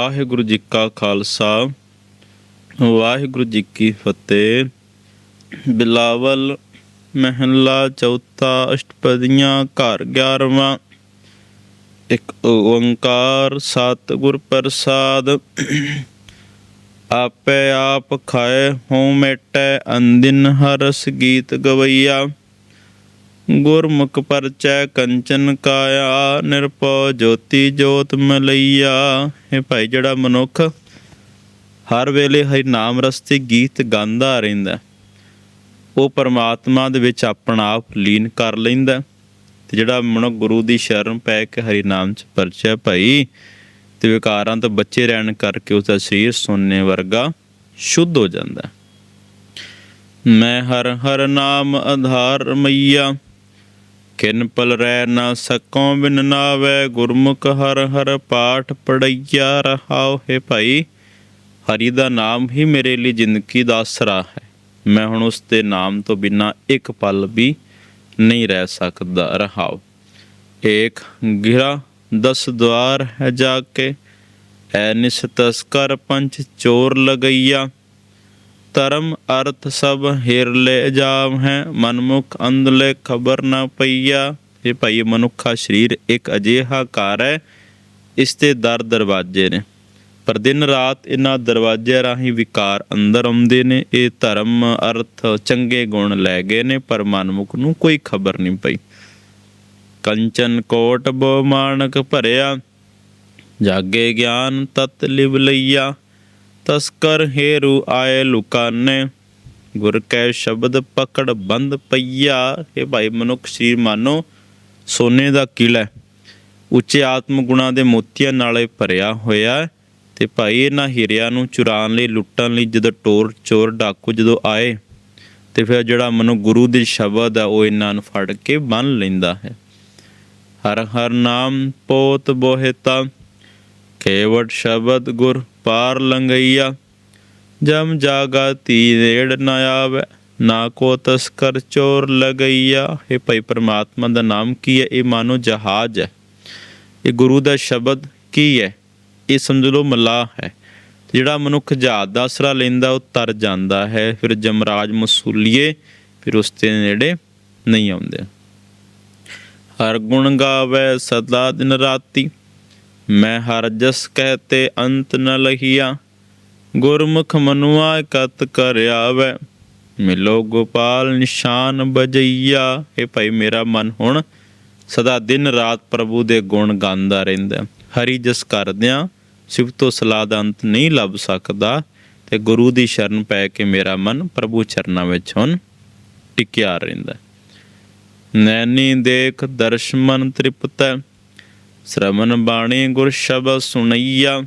ਵਾਹਿਗੁਰੂ ਜੀ ਕਾ ਖਾਲਸਾ, ਵਾਹਿਗੁਰੂ ਜੀ ਕੀ ਫਤਿਹ। ਬਿਲਾਵਲ ਮਹਿਲਾ ਚੌਥਾ ਅਸ਼ਟਪਦੀਆਂ ਘਰ 11ਵਾਂ ਇੱਕ ਓੰਕਾਰ ਸਤਿਗੁਰ ਪ੍ਰਸਾਦ। ਆਪੇ ਆਪ ਖਾਏ ਹੋਂ ਮੇਟੈ, ਅੰਦਿਨ ਹਰਸ ਗੀਤ ਗਵਈਆ। ਗੁਰਮੁਖ ਪਰਚੈ ਕੰਚਨ ਕਾਇਆ, ਨਿਰਭਉ ਜੋਤੀ ਜੋਤ ਮਲਈਆ। ਇਹ ਭਾਈ, ਜਿਹੜਾ ਮਨੁੱਖ ਹਰ ਵੇਲੇ ਹਰੀ ਨਾਮ ਰਸਤੇ ਗੀਤ ਗਾਉਂਦਾ ਰਹਿੰਦਾ, ਉਹ ਪਰਮਾਤਮਾ ਦੇ ਵਿੱਚ ਆਪਣਾ ਆਪ ਲੀਨ ਕਰ ਲੈਂਦਾ। ਤੇ ਜਿਹੜਾ ਮਨੁੱਖ ਗੁਰੂ ਦੀ ਸ਼ਰਨ ਪੈ ਕੇ ਹਰੀ ਨਾਮ ਚ ਪਰਚੈ ਭਾਈ, ਤੇ ਵਿਕਾਰਾਂ ਤੋਂ ਬੱਚੇ ਰਹਿਣ ਕਰਕੇ ਉਸ ਦਾ ਸਰੀਰ ਸੋਨੇ ਵਰਗਾ ਸ਼ੁੱਧ ਹੋ ਜਾਂਦਾ। ਮੈਂ ਹਰ ਹਰ ਨਾਮ ਆਧਾਰ ਮਈਆ ਕਿਨ ਪਲ ਰਹਿ ਨਾ ਸਕੋ, ਬਿਨ ਨਾਵੇ ਗੁਰਮੁਖ ਹਰ ਹਰ ਪਾਠ ਪੜਈਆ ਰਹਾਉ ਹੈ ਭਾਈ। ਹਰੀ ਦਾ ਨਾਮ ਹੀ ਮੇਰੇ ਲਈ ਜ਼ਿੰਦਗੀ ਦਾ ਆਸਰਾ ਹੈ। ਮੈਂ ਹੁਣ ਉਸ ਦੇ ਨਾਮ ਤੋਂ ਬਿਨਾ ਇੱਕ ਪਲ ਵੀ ਨਹੀਂ ਰਹਿ ਸਕਦਾ, ਰਹਾਉ। ਏਕ ਗਿਰਾ ਦਸ ਦਵਾਰ ਹੈ ਜਾ ਕੇ, ਐ ਨਿਸ ਤਸਕਰ ਪੰਚ ਚੋਰ ਲਗਈਆ। ਧਰਮ ਅਰਥ ਸਭ ਹਿਰ ਲੈ ਹੈ, ਮਨਮੁਖ ਅੰਧਲੇ ਖਬਰ ਨਾ ਪਈਆ। ਇਹ ਭਾਈ ਮਨੁੱਖਾ ਸਰੀਰ ਇੱਕ ਅਜੀਹਾ ਘਰ ਹੈ, ਇਸ ਤੇ ਦਰ ਦਰਵਾਜ਼ੇ ਨੇ। ਪਰ ਦਿਨ ਰਾਤ ਇਹਨਾਂ ਦਰਵਾਜ਼ਿਆਂ ਰਾਹੀਂ ਵਿਕਾਰ ਅੰਦਰ ਆਉਂਦੇ ਨੇ। ਇਹ ਧਰਮ ਅਰਥ ਚੰਗੇ ਗੁਣ ਲੈ ਗਏ ਨੇ, ਪਰ ਮਨਮੁਖ ਨੂੰ ਕੋਈ ਖਬਰ ਨਹੀਂ ਪਈ। ਕੰਚਨ ਕੋਟ ਬੋ ਮਾਨਕ ਭਰਿਆ, ਜਾਗੇ ਗਿਆਨ ਤਤ ਲਿਵ ਲਈਆ। ਤਸਕਰ ਹੇਰੂ ਆਏ ਲੁਕਾਨੇ। ਗੁਰ ਕੈ ਸ਼ਬਦ ਪਕੜ ਬੰਦ ਪਈਆ। ਇਹ ਭਾਈ ਮਨੁੱਖ ਸਰੀਰ ਮਾਨੋ, ਸੋਨੇ ਦਾ ਕਿਲਾ ਹੈ। ਉੱਚੇ ਆਤਮ ਗੁਣਾ ਦੇ ਮੋਤੀਆਂ ਨਾਲੇ ਭਰਿਆ ਹੋਇਆ ਤੇ ਭਾਈ ਇਹਨਾਂ ਹੀਰਿਆਂ ਨੂੰ ਚੁਰਾਉਣ ਲਈ, ਲੁੱਟਣ ਲਈ ਜਦੋਂ ਟੋਰ ਚੋਰ ਡਾਕੂ ਜਦੋਂ ਆਏ, ਤੇ ਫਿਰ ਜਿਹੜਾ ਮਨੁ ਗੁਰੂ ਦੇ ਸ਼ਬਦ ਆ ਉਹ ਇਹਨਾਂ ਨੂੰ ਫੜ ਕੇ ਬੰਨ ਲੈਂਦਾ ਹੈ। ਹਰ ਹਰ ਨਾਮ ਪੋਤ ਬੋਹਿਤਾ ਕੇਵਟ ਸ਼ਬਦ ਗੁਰ ਪਾਰ ਲੰਗਈਆ ਜਮ ਜਾਗਾ ਤੀ ਨੇੜ ਆਵੇ, ਨਾ ਕੋ ਤਸਕਰ ਚੋਰ ਲਗਈਆ। ਇਹ ਭਾਈ ਪ੍ਰਮਾਤਮਾ ਦਾ ਨਾਮ ਕੀ ਹੈ? ਇਹ ਮਾਨੋ ਜਹਾਜ਼ ਹੈ। ਇਹ ਗੁਰੂ ਦਾ ਸ਼ਬਦ ਕੀ ਹੈ? ਇਹ ਸਮਝ ਲਓ ਮਲਾਹ ਹੈ। ਜਿਹੜਾ ਮਨੁੱਖ ਜਹਾਜ਼ ਦਾ ਆਸਰਾ ਲੈਂਦਾ, ਉਹ ਤਰ ਜਾਂਦਾ ਹੈ। ਫਿਰ ਜਮਰਾਜ ਮਸੂਲੀਏ, ਫਿਰ ਉਸ ਦੇ ਨੇੜੇ ਨਹੀਂ ਆਉਂਦੇ। ਹਰ ਗੁਣ ਗਾਵੇ ਸਦਾ ਦਿਨ ਰਾਤੀ। ਮੈਂ ਹਰ ਜਸ ਕਹਤੇ ਅੰਤ ਨ ਲਹੀਆ। ਗੁਰਮੁਖ ਮਨੁਆ ਕਤ ਕਰ ਆਵੇ। ਮਿਲੋ ਗੋਪਾਲ ਨਿਸ਼ਾਨ ਬਜਈਆ। ਇਹ ਭਾਈ ਮੇਰਾ ਮਨ ਹੁਣ ਸਦਾ ਦਿਨ ਰਾਤ ਪ੍ਰਭੂ ਦੇ ਗੁਣ ਗਾਉਂਦਾ ਰਹਿੰਦਾ ਹਰੀ ਜਸ ਕਰਦਿਆਂ ਸਿਫਤੋ ਸਲਾਹ ਦਾ ਅੰਤ ਨਹੀਂ ਲੱਭ ਸਕਦਾ ਤੇ ਗੁਰੂ ਦੀ ਸ਼ਰਨ ਪੈ ਕੇ ਮੇਰਾ ਮਨ ਪ੍ਰਭੂ ਚਰਨਾਂ ਵਿੱਚ ਹੁਣ ਟਿਕਿਆ ਰਹਿੰਦਾ ਨੈਣੀ ਦੇਖ ਦਰਸ਼ਮਨ ਤ੍ਰਿਪਤੈ ਸ਼ਰਮਨ ਬਾਣੀ ਗੁਰ ਸ਼ਬਦ ਸੁਣਈਆ,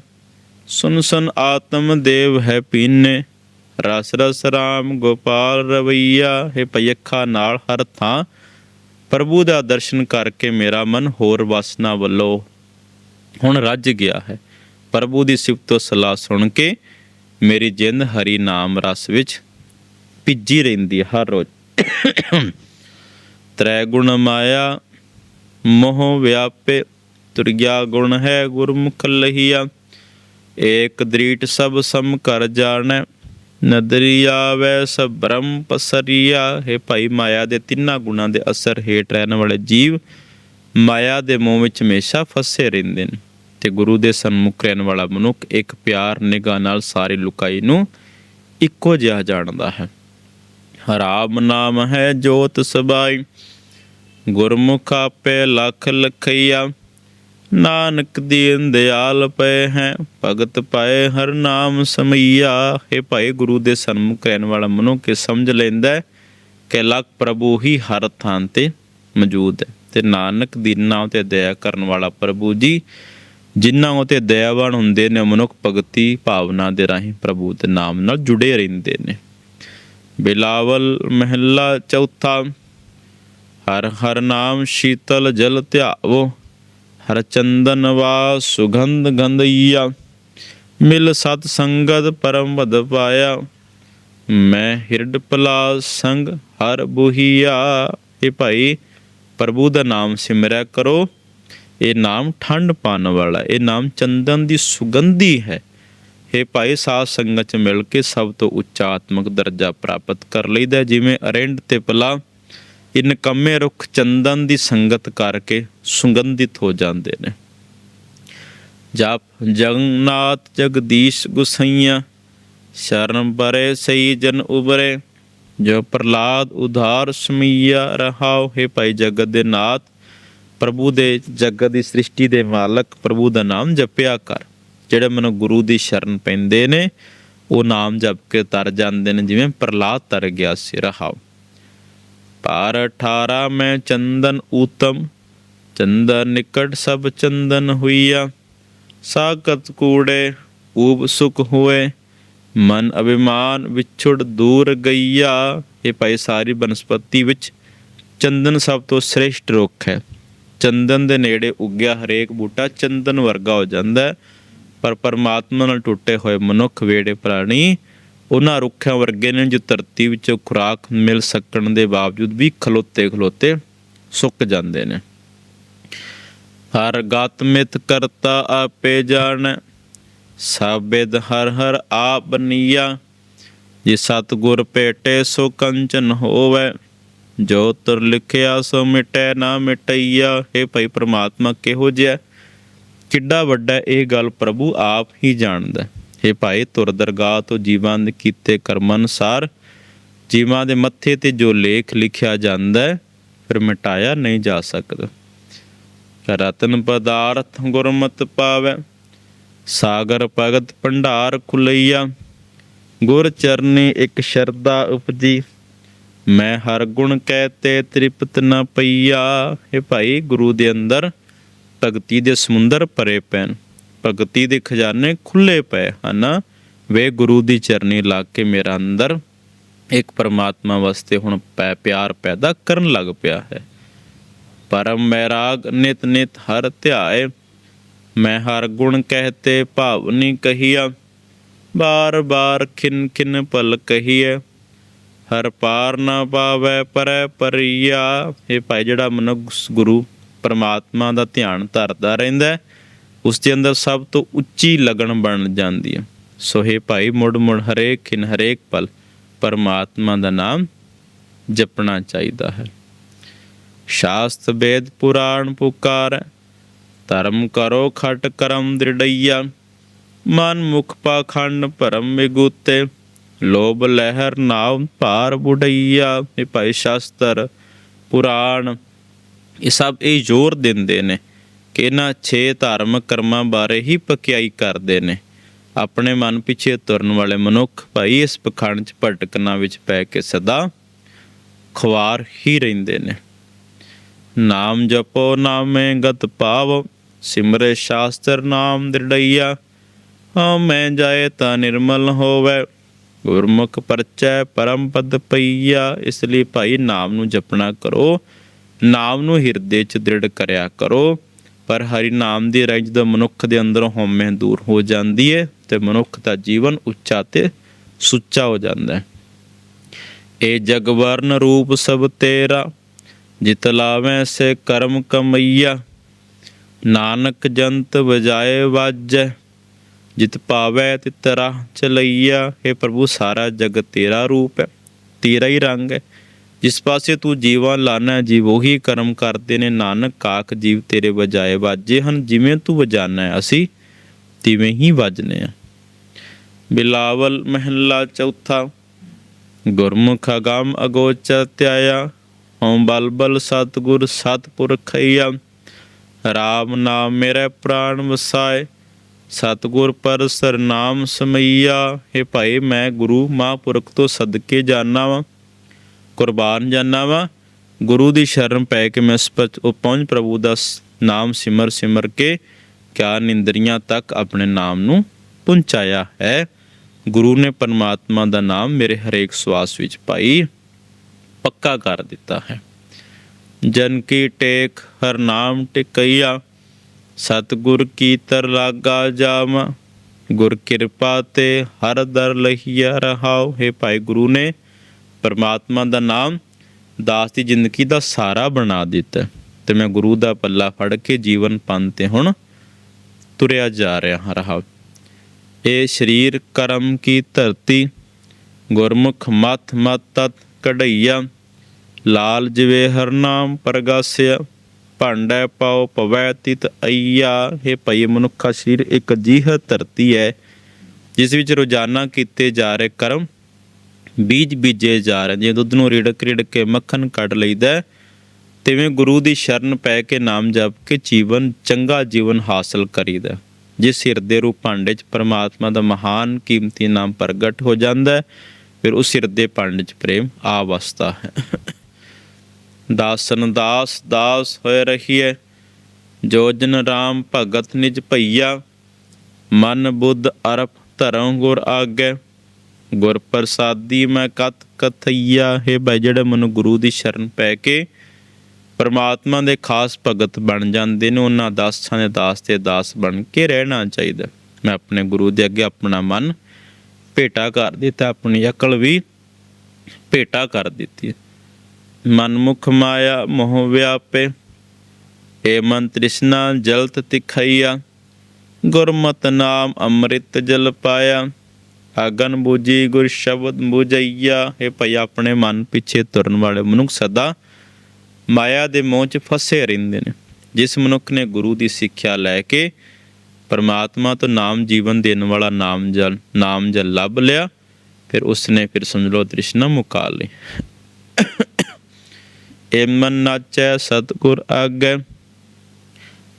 ਸੁਨ ਸੁਨ ਆਤਮ ਦੇਵ ਹੈ ਪੀਨੇ, ਰਸ ਰਸ ਰਾਮ ਗੋਪਾਲ ਰਵਈਆ, ਹੈ ਪਇਖਾ ਨਾਲ ਹਰ ਥਾਂ, ਪ੍ਰਭੂ ਦਾ ਦਰਸ਼ਨ ਕਰਕੇ ਮੇਰਾ ਮਨ ਹੋਰ ਵਾਸਨਾ ਵੱਲੋਂ। ਹੁਣ ਰੱਜ ਗਿਆ ਹੈ, ਪ੍ਰਭੂ ਦੀ ਸਿਫਤੋ ਸਲਾਹ ਸੁਣ ਕੇ ਮੇਰੀ ਜਿੰਦ ਹਰੀ ਨਾਮ ਰਸ ਵਿੱਚ ਭਿੱਜੀ ਰਹਿੰਦੀ ਹਰ ਰੋਜ਼। ਤ੍ਰੈ ਗੁਣ ਮਾਇਆ, ਮੋਹ ਵਿਆਪੇ ਤੁਰਿਆ ਗੁਣ ਹੈ ਗੁਰਮੁਖ ਲਹੀਆ। ਏਕ ਦ੍ਰੀਟ ਸਭ ਸਮ ਕਰ ਜਾਣੈ। ਨਦਰੀਆ ਵੈ ਸਭ ਬ੍ਰਹਮ ਪਸਰੀਆ। ਹੈ ਭਾਈ ਮਾਇਆ ਦੇ ਤਿੰਨਾਂ ਗੁਣਾਂ ਦੇ ਅਸਰ ਹੇਠ ਰਹਿਣ ਵਾਲੇ ਜੀਵ, ਮਾਇਆ ਦੇ ਮੋਹ ਵਿੱਚ ਹਮੇਸ਼ਾ ਫਸੇ ਰਹਿੰਦੇ ਨੇ। ਤੇ ਗੁਰੂ ਦੇ ਸਨਮੁਖ ਰਹਿਣ ਵਾਲਾ ਮਨੁੱਖ ਇੱਕ ਪਿਆਰ ਨਿਗਾਹ ਨਾਲ ਸਾਰੀ ਲੁਕਾਈ ਨੂੰ ਇੱਕੋ ਜਿਹਾ ਜਾਣਦਾ ਹੈ। ਹਰਾਮ ਨਾਮ ਹੈ ਜੋਤ ਸਬਾਈ। ਗੁਰਮੁਖ ਆਪੇ ਲੱਖ ਲਖਈਆ। ਨਾਨਕ ਦੀਨ ਦਿਆਲ ਪਏ ਹੈ, ਭਗਤ ਪਾਏ ਹਰ ਨਾਮ ਸਮਈਆ। ਹੈ ਭਾਈ ਗੁਰੂ ਦੇ ਸਨਮੁਖ ਰਹਿਣ ਵਾਲਾ ਮਨੁ ਕੇ ਸਮਝ ਲੈਂਦਾ ਕਿ ਲਖ ਪ੍ਰਭੂ ਹੀ ਹਰ ਥਾਂ ਤੇ ਮੌਜੂਦ ਹੈ। ਤੇ ਨਾਨਕ ਦੀਨਾਂ ਉਤੇ ਦਇਆ ਕਰਨ ਵਾਲਾ ਪ੍ਰਭੂ ਜੀ, ਜਿਨ੍ਹਾਂ ਉਤੇ ਦਇਆਵਾਨ ਹੁੰਦੇ ਨੇ, ਮਨੁੱਖ ਭਗਤੀ ਭਾਵਨਾ ਦੇ ਰਾਹੀਂ ਪ੍ਰਭੂ ਦੇ ਨਾਮ ਨਾਲ ਜੁੜੇ ਰਹਿੰਦੇ ਨੇ। ਬਿਲਾਵਲ ਮਹਿਲਾ ਚੌਥਾ, ਹਰ ਹਰ ਨਾਮ ਸ਼ੀਤਲ ਜਲ ਧਿਆਵੋ। ਹਰ ਚੰਦਨ ਵਾ ਸੁਗੰਧ ਗੰਧਈਆ, ਮਿਲ ਸਤ ਸੰਗਤ ਪਰਮ ਬਦ ਪਾਇਆ। ਮੈਂ ਹਿਰਡ ਪਲਾ ਸੰਗ ਹਰ ਬੁਹੀਆ। ਇਹ ਭਾਈ ਪ੍ਰਭੂ ਦਾ ਨਾਮ ਸਿਮਰਿਆ ਕਰੋ। ਇਹ ਨਾਮ ਠੰਡ ਪਾਉਣ ਵਾਲਾ, ਇਹ ਨਾਮ ਚੰਦਨ ਦੀ ਸੁਗੰਧੀ ਹੈ। ਇਹ ਭਾਈ ਸਾਧ ਸੰਗਤ ਚ ਮਿਲ ਕੇ ਸਭ ਤੋਂ ਉੱਚਾ ਆਤਮਿਕ ਦਰਜਾ ਪ੍ਰਾਪਤ ਕਰ ਲਈਦਾ ਜਿਵੇਂ ਅਰਿੰਡ ਤੇ ਪਲਾ ਇਨ ਕੰਮੇ ਰੁੱਖ ਚੰਦਨ ਦੀ ਸੰਗਤ ਕਰਕੇ ਸੁਗੰਧਿਤ ਹੋ ਜਾਂਦੇ ਨੇ। ਜਪ, ਜਗਨਨਾਥ, ਜਗਦੀਸ਼ ਗੁਸਈਆ, ਸ਼ਰਨ ਪਰੇ ਸਈ ਜਨ ਉਬਰੇ ਜੋ ਪ੍ਰਲਾਦ ਉਧਾਰ ਸਮਈਆ ਰਹਾਉ, ਹੈ ਭਾਈ ਜਗਤ ਦੇ ਨਾਥ, ਪ੍ਰਭੂ ਦੇ ਜਗਤ ਦੀ ਸ੍ਰਿਸ਼ਟੀ ਦੇ ਮਾਲਕ, ਪ੍ਰਭੂ ਦਾ ਨਾਮ ਜਪਿਆ ਕਰ। ਜਿਹੜੇ ਮੈਨੂੰ ਗੁਰੂ ਦੀ ਸ਼ਰਨ ਪੈਂਦੇ ਨੇ, ਉਹ ਨਾਮ ਜਪ ਕੇ ਤਰ ਜਾਂਦੇ ਨੇ, ਜਿਵੇਂ ਪ੍ਰਲਾਦ ਤਰ ਗਿਆ ਸੀ ਰਹਾਉ। ਪਾਰ 18 ਮੈਂ ਚੰਦਨ ਊਤਮ। ਚੰਦਨ ਨਿਕਟ ਸਭ ਚੰਦਨ ਹੋਈਆ। ਸਾਕਤ ਕੂੜੇ ਊਬ ਸੁਖ ਹੋਏ। ਮਨ ਅਭਿਮਾਨ ਵਿਛੁੜ ਦੂਰ ਗਈਆ। ਇਹ ਭਾਈ ਸਾਰੀ ਬਨਸਪਤੀ ਵਿੱਚ ਚੰਦਨ ਸਭ ਤੋਂ ਸ੍ਰੇਸ਼ਟ ਰੁੱਖ ਹੈ। ਚੰਦਨ ਦੇ ਨੇੜੇ ਉੱਗਿਆ ਹਰੇਕ ਬੂਟਾ ਚੰਦਨ ਵਰਗਾ ਹੋ ਜਾਂਦਾ ਹੈ। ਪਰ ਪਰਮਾਤਮਾ ਨਾਲ ਟੁੱਟੇ ਹੋਏ ਮਨੁੱਖ ਵੇੜੇ ਪ੍ਰਾਣੀ ਉਹਨਾਂ ਰੁੱਖਾਂ ਵਰਗੇ ਨੇ ਜੋ ਧਰਤੀ ਵਿੱਚੋਂ ਖੁਰਾਕ ਮਿਲ ਸਕਣ ਦੇ ਬਾਵਜੂਦ ਵੀ ਖਲੋਤੇ ਖਲੋਤੇ ਸੁੱਕ ਜਾਂਦੇ ਨੇ। ਹਰ ਗਤ ਕਰਤਾ ਆਪੇ ਜਾਣ ਸਾਬਿਦ ਹਰ ਹਰ ਆਪ ਬਨੀਆ ਜੇ ਸਤਗੁਰ ਭੇਟੇ ਸੋ ਕੰਚਨ ਹੋਵੇ, ਜੋ ਤੁਰ ਲਿਖਿਆ ਸੋ ਮਿਟੈ, ਨਾ ਮਿਟਈਆ। ਇਹ ਭਾਈ ਪ੍ਰਮਾਤਮਾ, ਕਿਹੋ ਜਿਹਾ ਕਿੱਡਾ ਵੱਡਾ ਇਹ ਗੱਲ ਪ੍ਰਭੂ ਆਪ ਹੀ ਜਾਣਦਾ। ਇਹ ਭਾਈ ਤੁਰ ਦਰਗਾਹ ਤੋਂ ਜੀਵਾਂ ਦੇ ਕੀਤੇ ਕਰਮ ਅਨੁਸਾਰ ਜੀਵਾਂ ਦੇ ਮੱਥੇ ਤੇ ਜੋ ਲੇਖ ਲਿਖਿਆ ਜਾਂਦਾ ਹੈ, ਫਿਰ ਮਿਟਾਇਆ ਨਹੀਂ ਜਾ ਸਕਦਾ। ਰਤਨ ਪਦਾਰਥ ਗੁਰਮਤਿ ਪਾਵੈ, ਸਾਗਰ ਭਗਤ ਭੰਡਾਰ ਖੁਲਈਆ ਗੁਰ ਚਰਨੀ ਇੱਕ ਸ਼ਰਦਾ ਉਪਜੀ, ਮੈਂ ਹਰ ਗੁਣ ਕਹਿਤੇ ਤ੍ਰਿਪਤ ਨ ਪਈਆ। ਇਹ ਭਾਈ, ਗੁਰੂ ਦੇ ਅੰਦਰ ਭਗਤੀ ਦੇ ਸਮੁੰਦਰ ਭਰੇ ਪੈਣ। ਭਗਤੀ ਦੇ ਖਜ਼ਾਨੇ ਖੁੱਲੇ ਪਏ ਹਨ। ਵੇ ਗੁਰੂ ਦੀ ਚਰਨੀ ਲਾ ਕੇ ਮੇਰਾ ਅੰਦਰ ਇੱਕ ਪਰਮਾਤਮਾ ਵਾਸਤੇ ਹੁਣ ਪੈ ਪਿਆਰ ਪੈਦਾ ਕਰਨ ਲੱਗ ਪਿਆ ਹੈ। ਪਰਮ ਮੈਰਾਗ ਨਿਤ ਨਿਤ ਹਰ ਧਿਆਏ ਮੈਂ ਹਰ ਗੁਣ ਕਹਤੇ ਭਾਵਨੀ ਕਹੀਆ। ਬਾਰ ਬਾਰ ਖਿਨ ਖਿਨ ਪਲ ਕਹੀਏ ਹਰ ਪਾਰ ਨਾ ਪਾਵੈ ਪਰੈ ਪਰਿਆ। ਇਹ ਭਾਈ ਜਿਹੜਾ ਮਨੁੱਖ ਗੁਰੂ ਪਰਮਾਤਮਾ ਦਾ ਧਿਆਨ ਧਰਦਾ ਰਹਿੰਦਾ ਹੈ, ਉਸ ਦੇ ਅੰਦਰ ਸਭ ਤੋਂ ਉੱਚੀ ਲਗਨ ਬਣ ਜਾਂਦੀ ਹੈ। ਸੋ ਇਹ ਭਾਈ ਮੁੜ ਮੁੜ ਹਰੇਕ ਖਿਨ, ਹਰੇਕ ਪਲ ਪਰਮਾਤਮਾ ਦਾ ਨਾਮ ਜਪਣਾ ਚਾਹੀਦਾ ਹੈ। ਸ਼ਾਸਤ ਵੇਦ ਪੁਰਾਣ ਪੁਕਾਰ, ਧਰਮ ਕਰੋ ਖਟ ਕਰਮ ਦ੍ਰਿੜਈਆ, ਮਨ ਮੁਖ ਪਾਖੰਡ ਭਰਮ ਮਿਗੂਤੇ ਲੋਭ ਲਹਿਰ ਨਾਮ ਭਾਰ ਬੁਢਈਆ। ਇਹ ਭਾਈ, ਸ਼ਾਸਤਰ, ਪੁਰਾਣ, ਇਹ ਸਭ ਇਹ ਜ਼ੋਰ ਦਿੰਦੇ ਨੇ। ਕਿ ਇਹਨਾਂ 6 ਧਾਰਮਿਕ ਕਰਮਾਂ ਬਾਰੇ ਹੀ ਪਕਿਆਈ ਕਰਦੇ ਨੇ। ਆਪਣੇ ਮਨ ਪਿੱਛੇ ਤੁਰਨ ਵਾਲੇ ਮਨੁੱਖ ਭਾਈ ਇਸ ਪਖੰਡ 'ਚ ਭਟਕਣਾ ਵਿੱਚ ਪੈ ਕੇ ਸਦਾ ਖੁਆਰ ਹੀ ਰਹਿੰਦੇ ਨੇ। ਨਾਮ ਜਪੋ, ਨਾਮੇ ਗਤ ਪਾਵ, ਸਿਮਰੇ ਸ਼ਾਸਤਰ ਨਾਮ ਦ੍ਰਿੜਈਆ ਹਾਂ ਮੈਂ ਜਾਏ ਤਾਂ ਨਿਰਮਲ ਹੋਵੇ, ਗੁਰਮੁਖ ਪਰਚੈ ਪਰਮ ਪਦ ਪਈਆ, ਇਸ ਲਈ ਭਾਈ ਨਾਮ ਨੂੰ ਜਪਣਾ ਕਰੋ, ਨਾਮ ਨੂੰ ਹਿਰਦੇ 'ਚ ਦ੍ਰਿੜ ਕਰਿਆ ਕਰੋ। ਪਰ ਹਰੀ ਨਾਮ ਦੀ ਰਾਹੀਂ ਜਦੋਂ ਮਨੁੱਖ ਦੇ ਅੰਦਰੋਂ ਹਉਮੈ ਦੂਰ ਹੋ ਜਾਂਦੀ ਹੈ ਤੇ ਮਨੁੱਖ ਦਾ ਜੀਵਨ ਉੱਚਾ ਤੇ ਸੁੱਚਾ ਹੋ ਜਾਂਦਾ ਹੈ ਇਹ ਜਗਵਰਨ ਰੂਪ ਸਭ ਤੇਰਾ, ਜਿਤ ਲਾਵੇਂ ਸੇ ਕਰਮ ਕਮਈਆ। ਨਾਨਕ ਜੰਤ ਵਜਾਏ ਵਾਜੈ, ਜਿਤ ਪਾਵੈ ਤਿਤਰਾ ਚਲਈਆ। ਇਹ ਪ੍ਰਭੂ, ਸਾਰਾ ਜਗ ਤੇਰਾ ਰੂਪ ਹੈ, ਤੇਰਾ ਹੀ ਰੰਗ ਹੈ। ਜਿਸ ਪਾਸੇ ਤੂੰ ਜੀਵਾਂ ਲਾਣਾ ਜੀਵ ਉਹੀ ਕਰਮ ਕਰਦੇ ਨੇ। ਨਾਨਕ, ਕਾਕ ਜੀਵ ਤੇਰੇ ਵਜਾਏ ਵਾਜੇ ਹਨ। ਜਿਵੇਂ ਤੂੰ ਵਜਾਨਾ ਅਸੀਂ ਤਿਵੇਂ ਹੀ ਵੱਜਨੇ ਆ ਬਿਲਾਵਲ ਮਹਿਲਾ ਚੌਥਾ, ਗੁਰਮੁਖ ਅਗੰਮ ਅਗੋਚਰ ਧਿਆਇਆ ਹਉ ਬਲਬਲ ਸਤਿਗੁਰ ਸਤਿਪੁਰਖਈਆ ਰਾਮ ਨਾਮ ਮੇਰੇ ਪ੍ਰਾਣ ਵਸਾਏ, ਸਤਿਗੁਰ ਪਰ ਸਰਨਾਮ ਸਮਈਆ। हे ਭਾਈ, ਮੈਂ ਗੁਰੂ ਮਹਾਂਪੁਰਖ ਤੋਂ ਸਦਕੇ ਜਾਣਾ ਵਾਂ। ਕੁਰਬਾਨ ਜਾਣਾ ਵਾਂ ਗੁਰੂ ਦੀ ਸ਼ਰਨ ਪੈ ਕੇ ਮੈਂ ਸਪਤ ਉਹ ਪਹੁੰਚ ਪ੍ਰਭੂ ਦਾ ਨਾਮ ਸਿਮਰ ਸਿਮਰ ਕੇ ਕਿਆ ਨਿੰਦਰੀਆਂ ਤੱਕ ਆਪਣੇ ਨਾਮ ਨੂੰ ਪਹੁੰਚਾਇਆ ਹੈ। ਗੁਰੂ ਨੇ ਪਰਮਾਤਮਾ ਦਾ ਨਾਮ ਮੇਰੇ ਹਰੇਕ ਸਵਾਸ ਵਿੱਚ ਪਾਈ, ਪੱਕਾ ਕਰ ਦਿੱਤਾ ਹੈ। ਜਨ ਕੀ ਟੇਕ ਹਰ ਨਾਮ ਟਿਕਈਆ, ਸਤਿਗੁਰ ਕੀ ਤਰ ਲਾਗਾ ਜਾਮ ਗੁਰ ਕਿਰਪਾ ਤੇ ਹਰ ਦਰ ਲਹੀਆ ਰਹਾਉ, ਹੈ ਭਾਈ ਗੁਰੂ ਨੇ ਪਰਮਾਤਮਾ ਦਾ ਨਾਮ ਦਾਸ ਦੀ ਜ਼ਿੰਦਗੀ ਦਾ ਸਾਰਾ ਬਣਾ ਦਿੱਤਾ। ਤੇ ਮੈਂ ਗੁਰੂ ਦਾ ਪੱਲਾ ਫੜ ਕੇ ਜੀਵਨ ਪੰਨ ਤੇ ਹੁਣ ਤੁਰਿਆ ਜਾ ਰਿਹਾ ਰਹਾ। ਇਹ ਸਰੀਰ ਕਰਮ ਕੀ ਧਰਤੀ, ਗੁਰਮੁਖ ਮਤ ਮਤ ਤਤ ਕਢਈਆ। ਲਾਲ ਜਿਵੇ ਹਰਨਾਮ ਨਾਮ ਭਾਂਡੈ ਪਾਉ ਪਵੈ ਤਿਤ ਅਈਆ। ਇਹ ਭਈ ਮਨੁੱਖਾ ਸਰੀਰ ਇੱਕ ਅਜੀਹ ਧਰਤੀ ਹੈ, ਜਿਸ ਵਿੱਚ ਰੋਜ਼ਾਨਾ ਕੀਤੇ ਜਾ ਰਹੇ ਕਰਮ ਬੀਜ ਬੀਜੇ ਜਾ ਰਹੇ ਜੇ ਦੁੱਧ ਨੂੰ ਰਿੜਕ ਰਿੜਕ ਕੇ ਮੱਖਣ ਕੱਢ ਲਈਦਾ ਤਿਵੇਂ ਗੁਰੂ ਦੀ ਸ਼ਰਨ ਪੈ ਕੇ ਨਾਮ ਜਪ ਕੇ ਜੀਵਨ ਚੰਗਾ ਜੀਵਨ ਹਾਸਲ ਕਰੀਦਾ ਜੇ ਸਿਰ ਦੇ ਰੂਪ ਭਾਂਡੇ 'ਚ ਪਰਮਾਤਮਾ ਦਾ ਮਹਾਨ ਕੀਮਤੀ ਨਾਮ ਪ੍ਰਗਟ ਹੋ ਜਾਂਦਾ ਫਿਰ ਉਸ ਸਿਰ ਦੇ ਭਾਂਡੇ 'ਚ ਪ੍ਰੇਮ ਆ ਵਸਦਾ ਹੈ। ਦਾਸਨ ਦਾਸ ਦਾਸ ਹੋਏ ਰਹੀਏ ਜੋ ਜਨ ਰਾਮ ਭਗਤ ਨਿਜ ਭਈਆ, ਮਨ ਬੁੱਧ ਅਰਪ ਧਰਮ ਗੁਰ ਆਗੇ। ਗੁਰ ਪ੍ਰਸਾਦੀ ਮੈਂ ਕਤ ਕਥਈਆ, ਹੈ ਭਾਈ ਜਿਹੜੇ ਮਨ ਗੁਰੂ ਦੀ ਸ਼ਰਨ ਪੈ ਕੇ ਪਰਮਾਤਮਾ ਦੇ ਖਾਸ ਭਗਤ ਬਣ ਜਾਂਦੇ ਨੇ, ਉਹਨਾਂ ਦਾਸਾਂ ਦੇ ਦਾਸ ਤੇ ਦਾਸ ਬਣ ਕੇ ਰਹਿਣਾ ਚਾਹੀਦਾ। ਮੈਂ ਆਪਣੇ ਗੁਰੂ ਦੇ ਅੱਗੇ ਆਪਣਾ ਮਨ ਭੇਟਾ ਕਰ ਦਿੱਤਾ, ਆਪਣੀ ਅਕਲ ਵੀ ਭੇਟਾ ਕਰ ਦਿੱਤੀ। ਮਨਮੁਖ ਮਾਇਆ ਮੋਹ ਵਿਆਪੇ ਏ ਮਨ ਤ੍ਰਿਸ਼ਨਾ ਜਲਤ ਤਿਖਈਆ, ਗੁਰਮਤ ਨਾਮ ਅੰਮ੍ਰਿਤ ਜਲ ਪਾਇਆ। ਆਗਨ ਬੂਜੀ ਗੁਰ ਸ਼ਬਦ ਬੂਝਈਆ। ਇਹ ਭਈ ਆਪਣੇ ਮਨ ਪਿੱਛੇ ਤੁਰਨ ਵਾਲੇ ਮਨੁੱਖ ਸਦਾ ਮਾਇਆ ਦੇ ਮੋਹ 'ਚ ਫਸੇ ਰਹਿੰਦੇ ਨੇ। ਜਿਸ ਮਨੁੱਖ ਨੇ ਗੁਰੂ ਦੀ ਸਿੱਖਿਆ ਲੈ ਕੇ ਪਰਮਾਤਮਾ ਤੋਂ ਨਾਮ ਜੀਵਨ ਦੇਣ ਵਾਲਾ ਨਾਮ ਜਲ ਨਾਮ ਜਲ ਲੱਭ ਲਿਆ, ਫਿਰ ਉਸਨੇ ਫਿਰ ਸਮਝ ਲਓ ਤ੍ਰਿਸ਼ਨਾ ਮੁਕਾ ਲਈ। ਏ ਮਨ ਨਾਚੈ ਸਤਗੁਰ ਆਗੇ,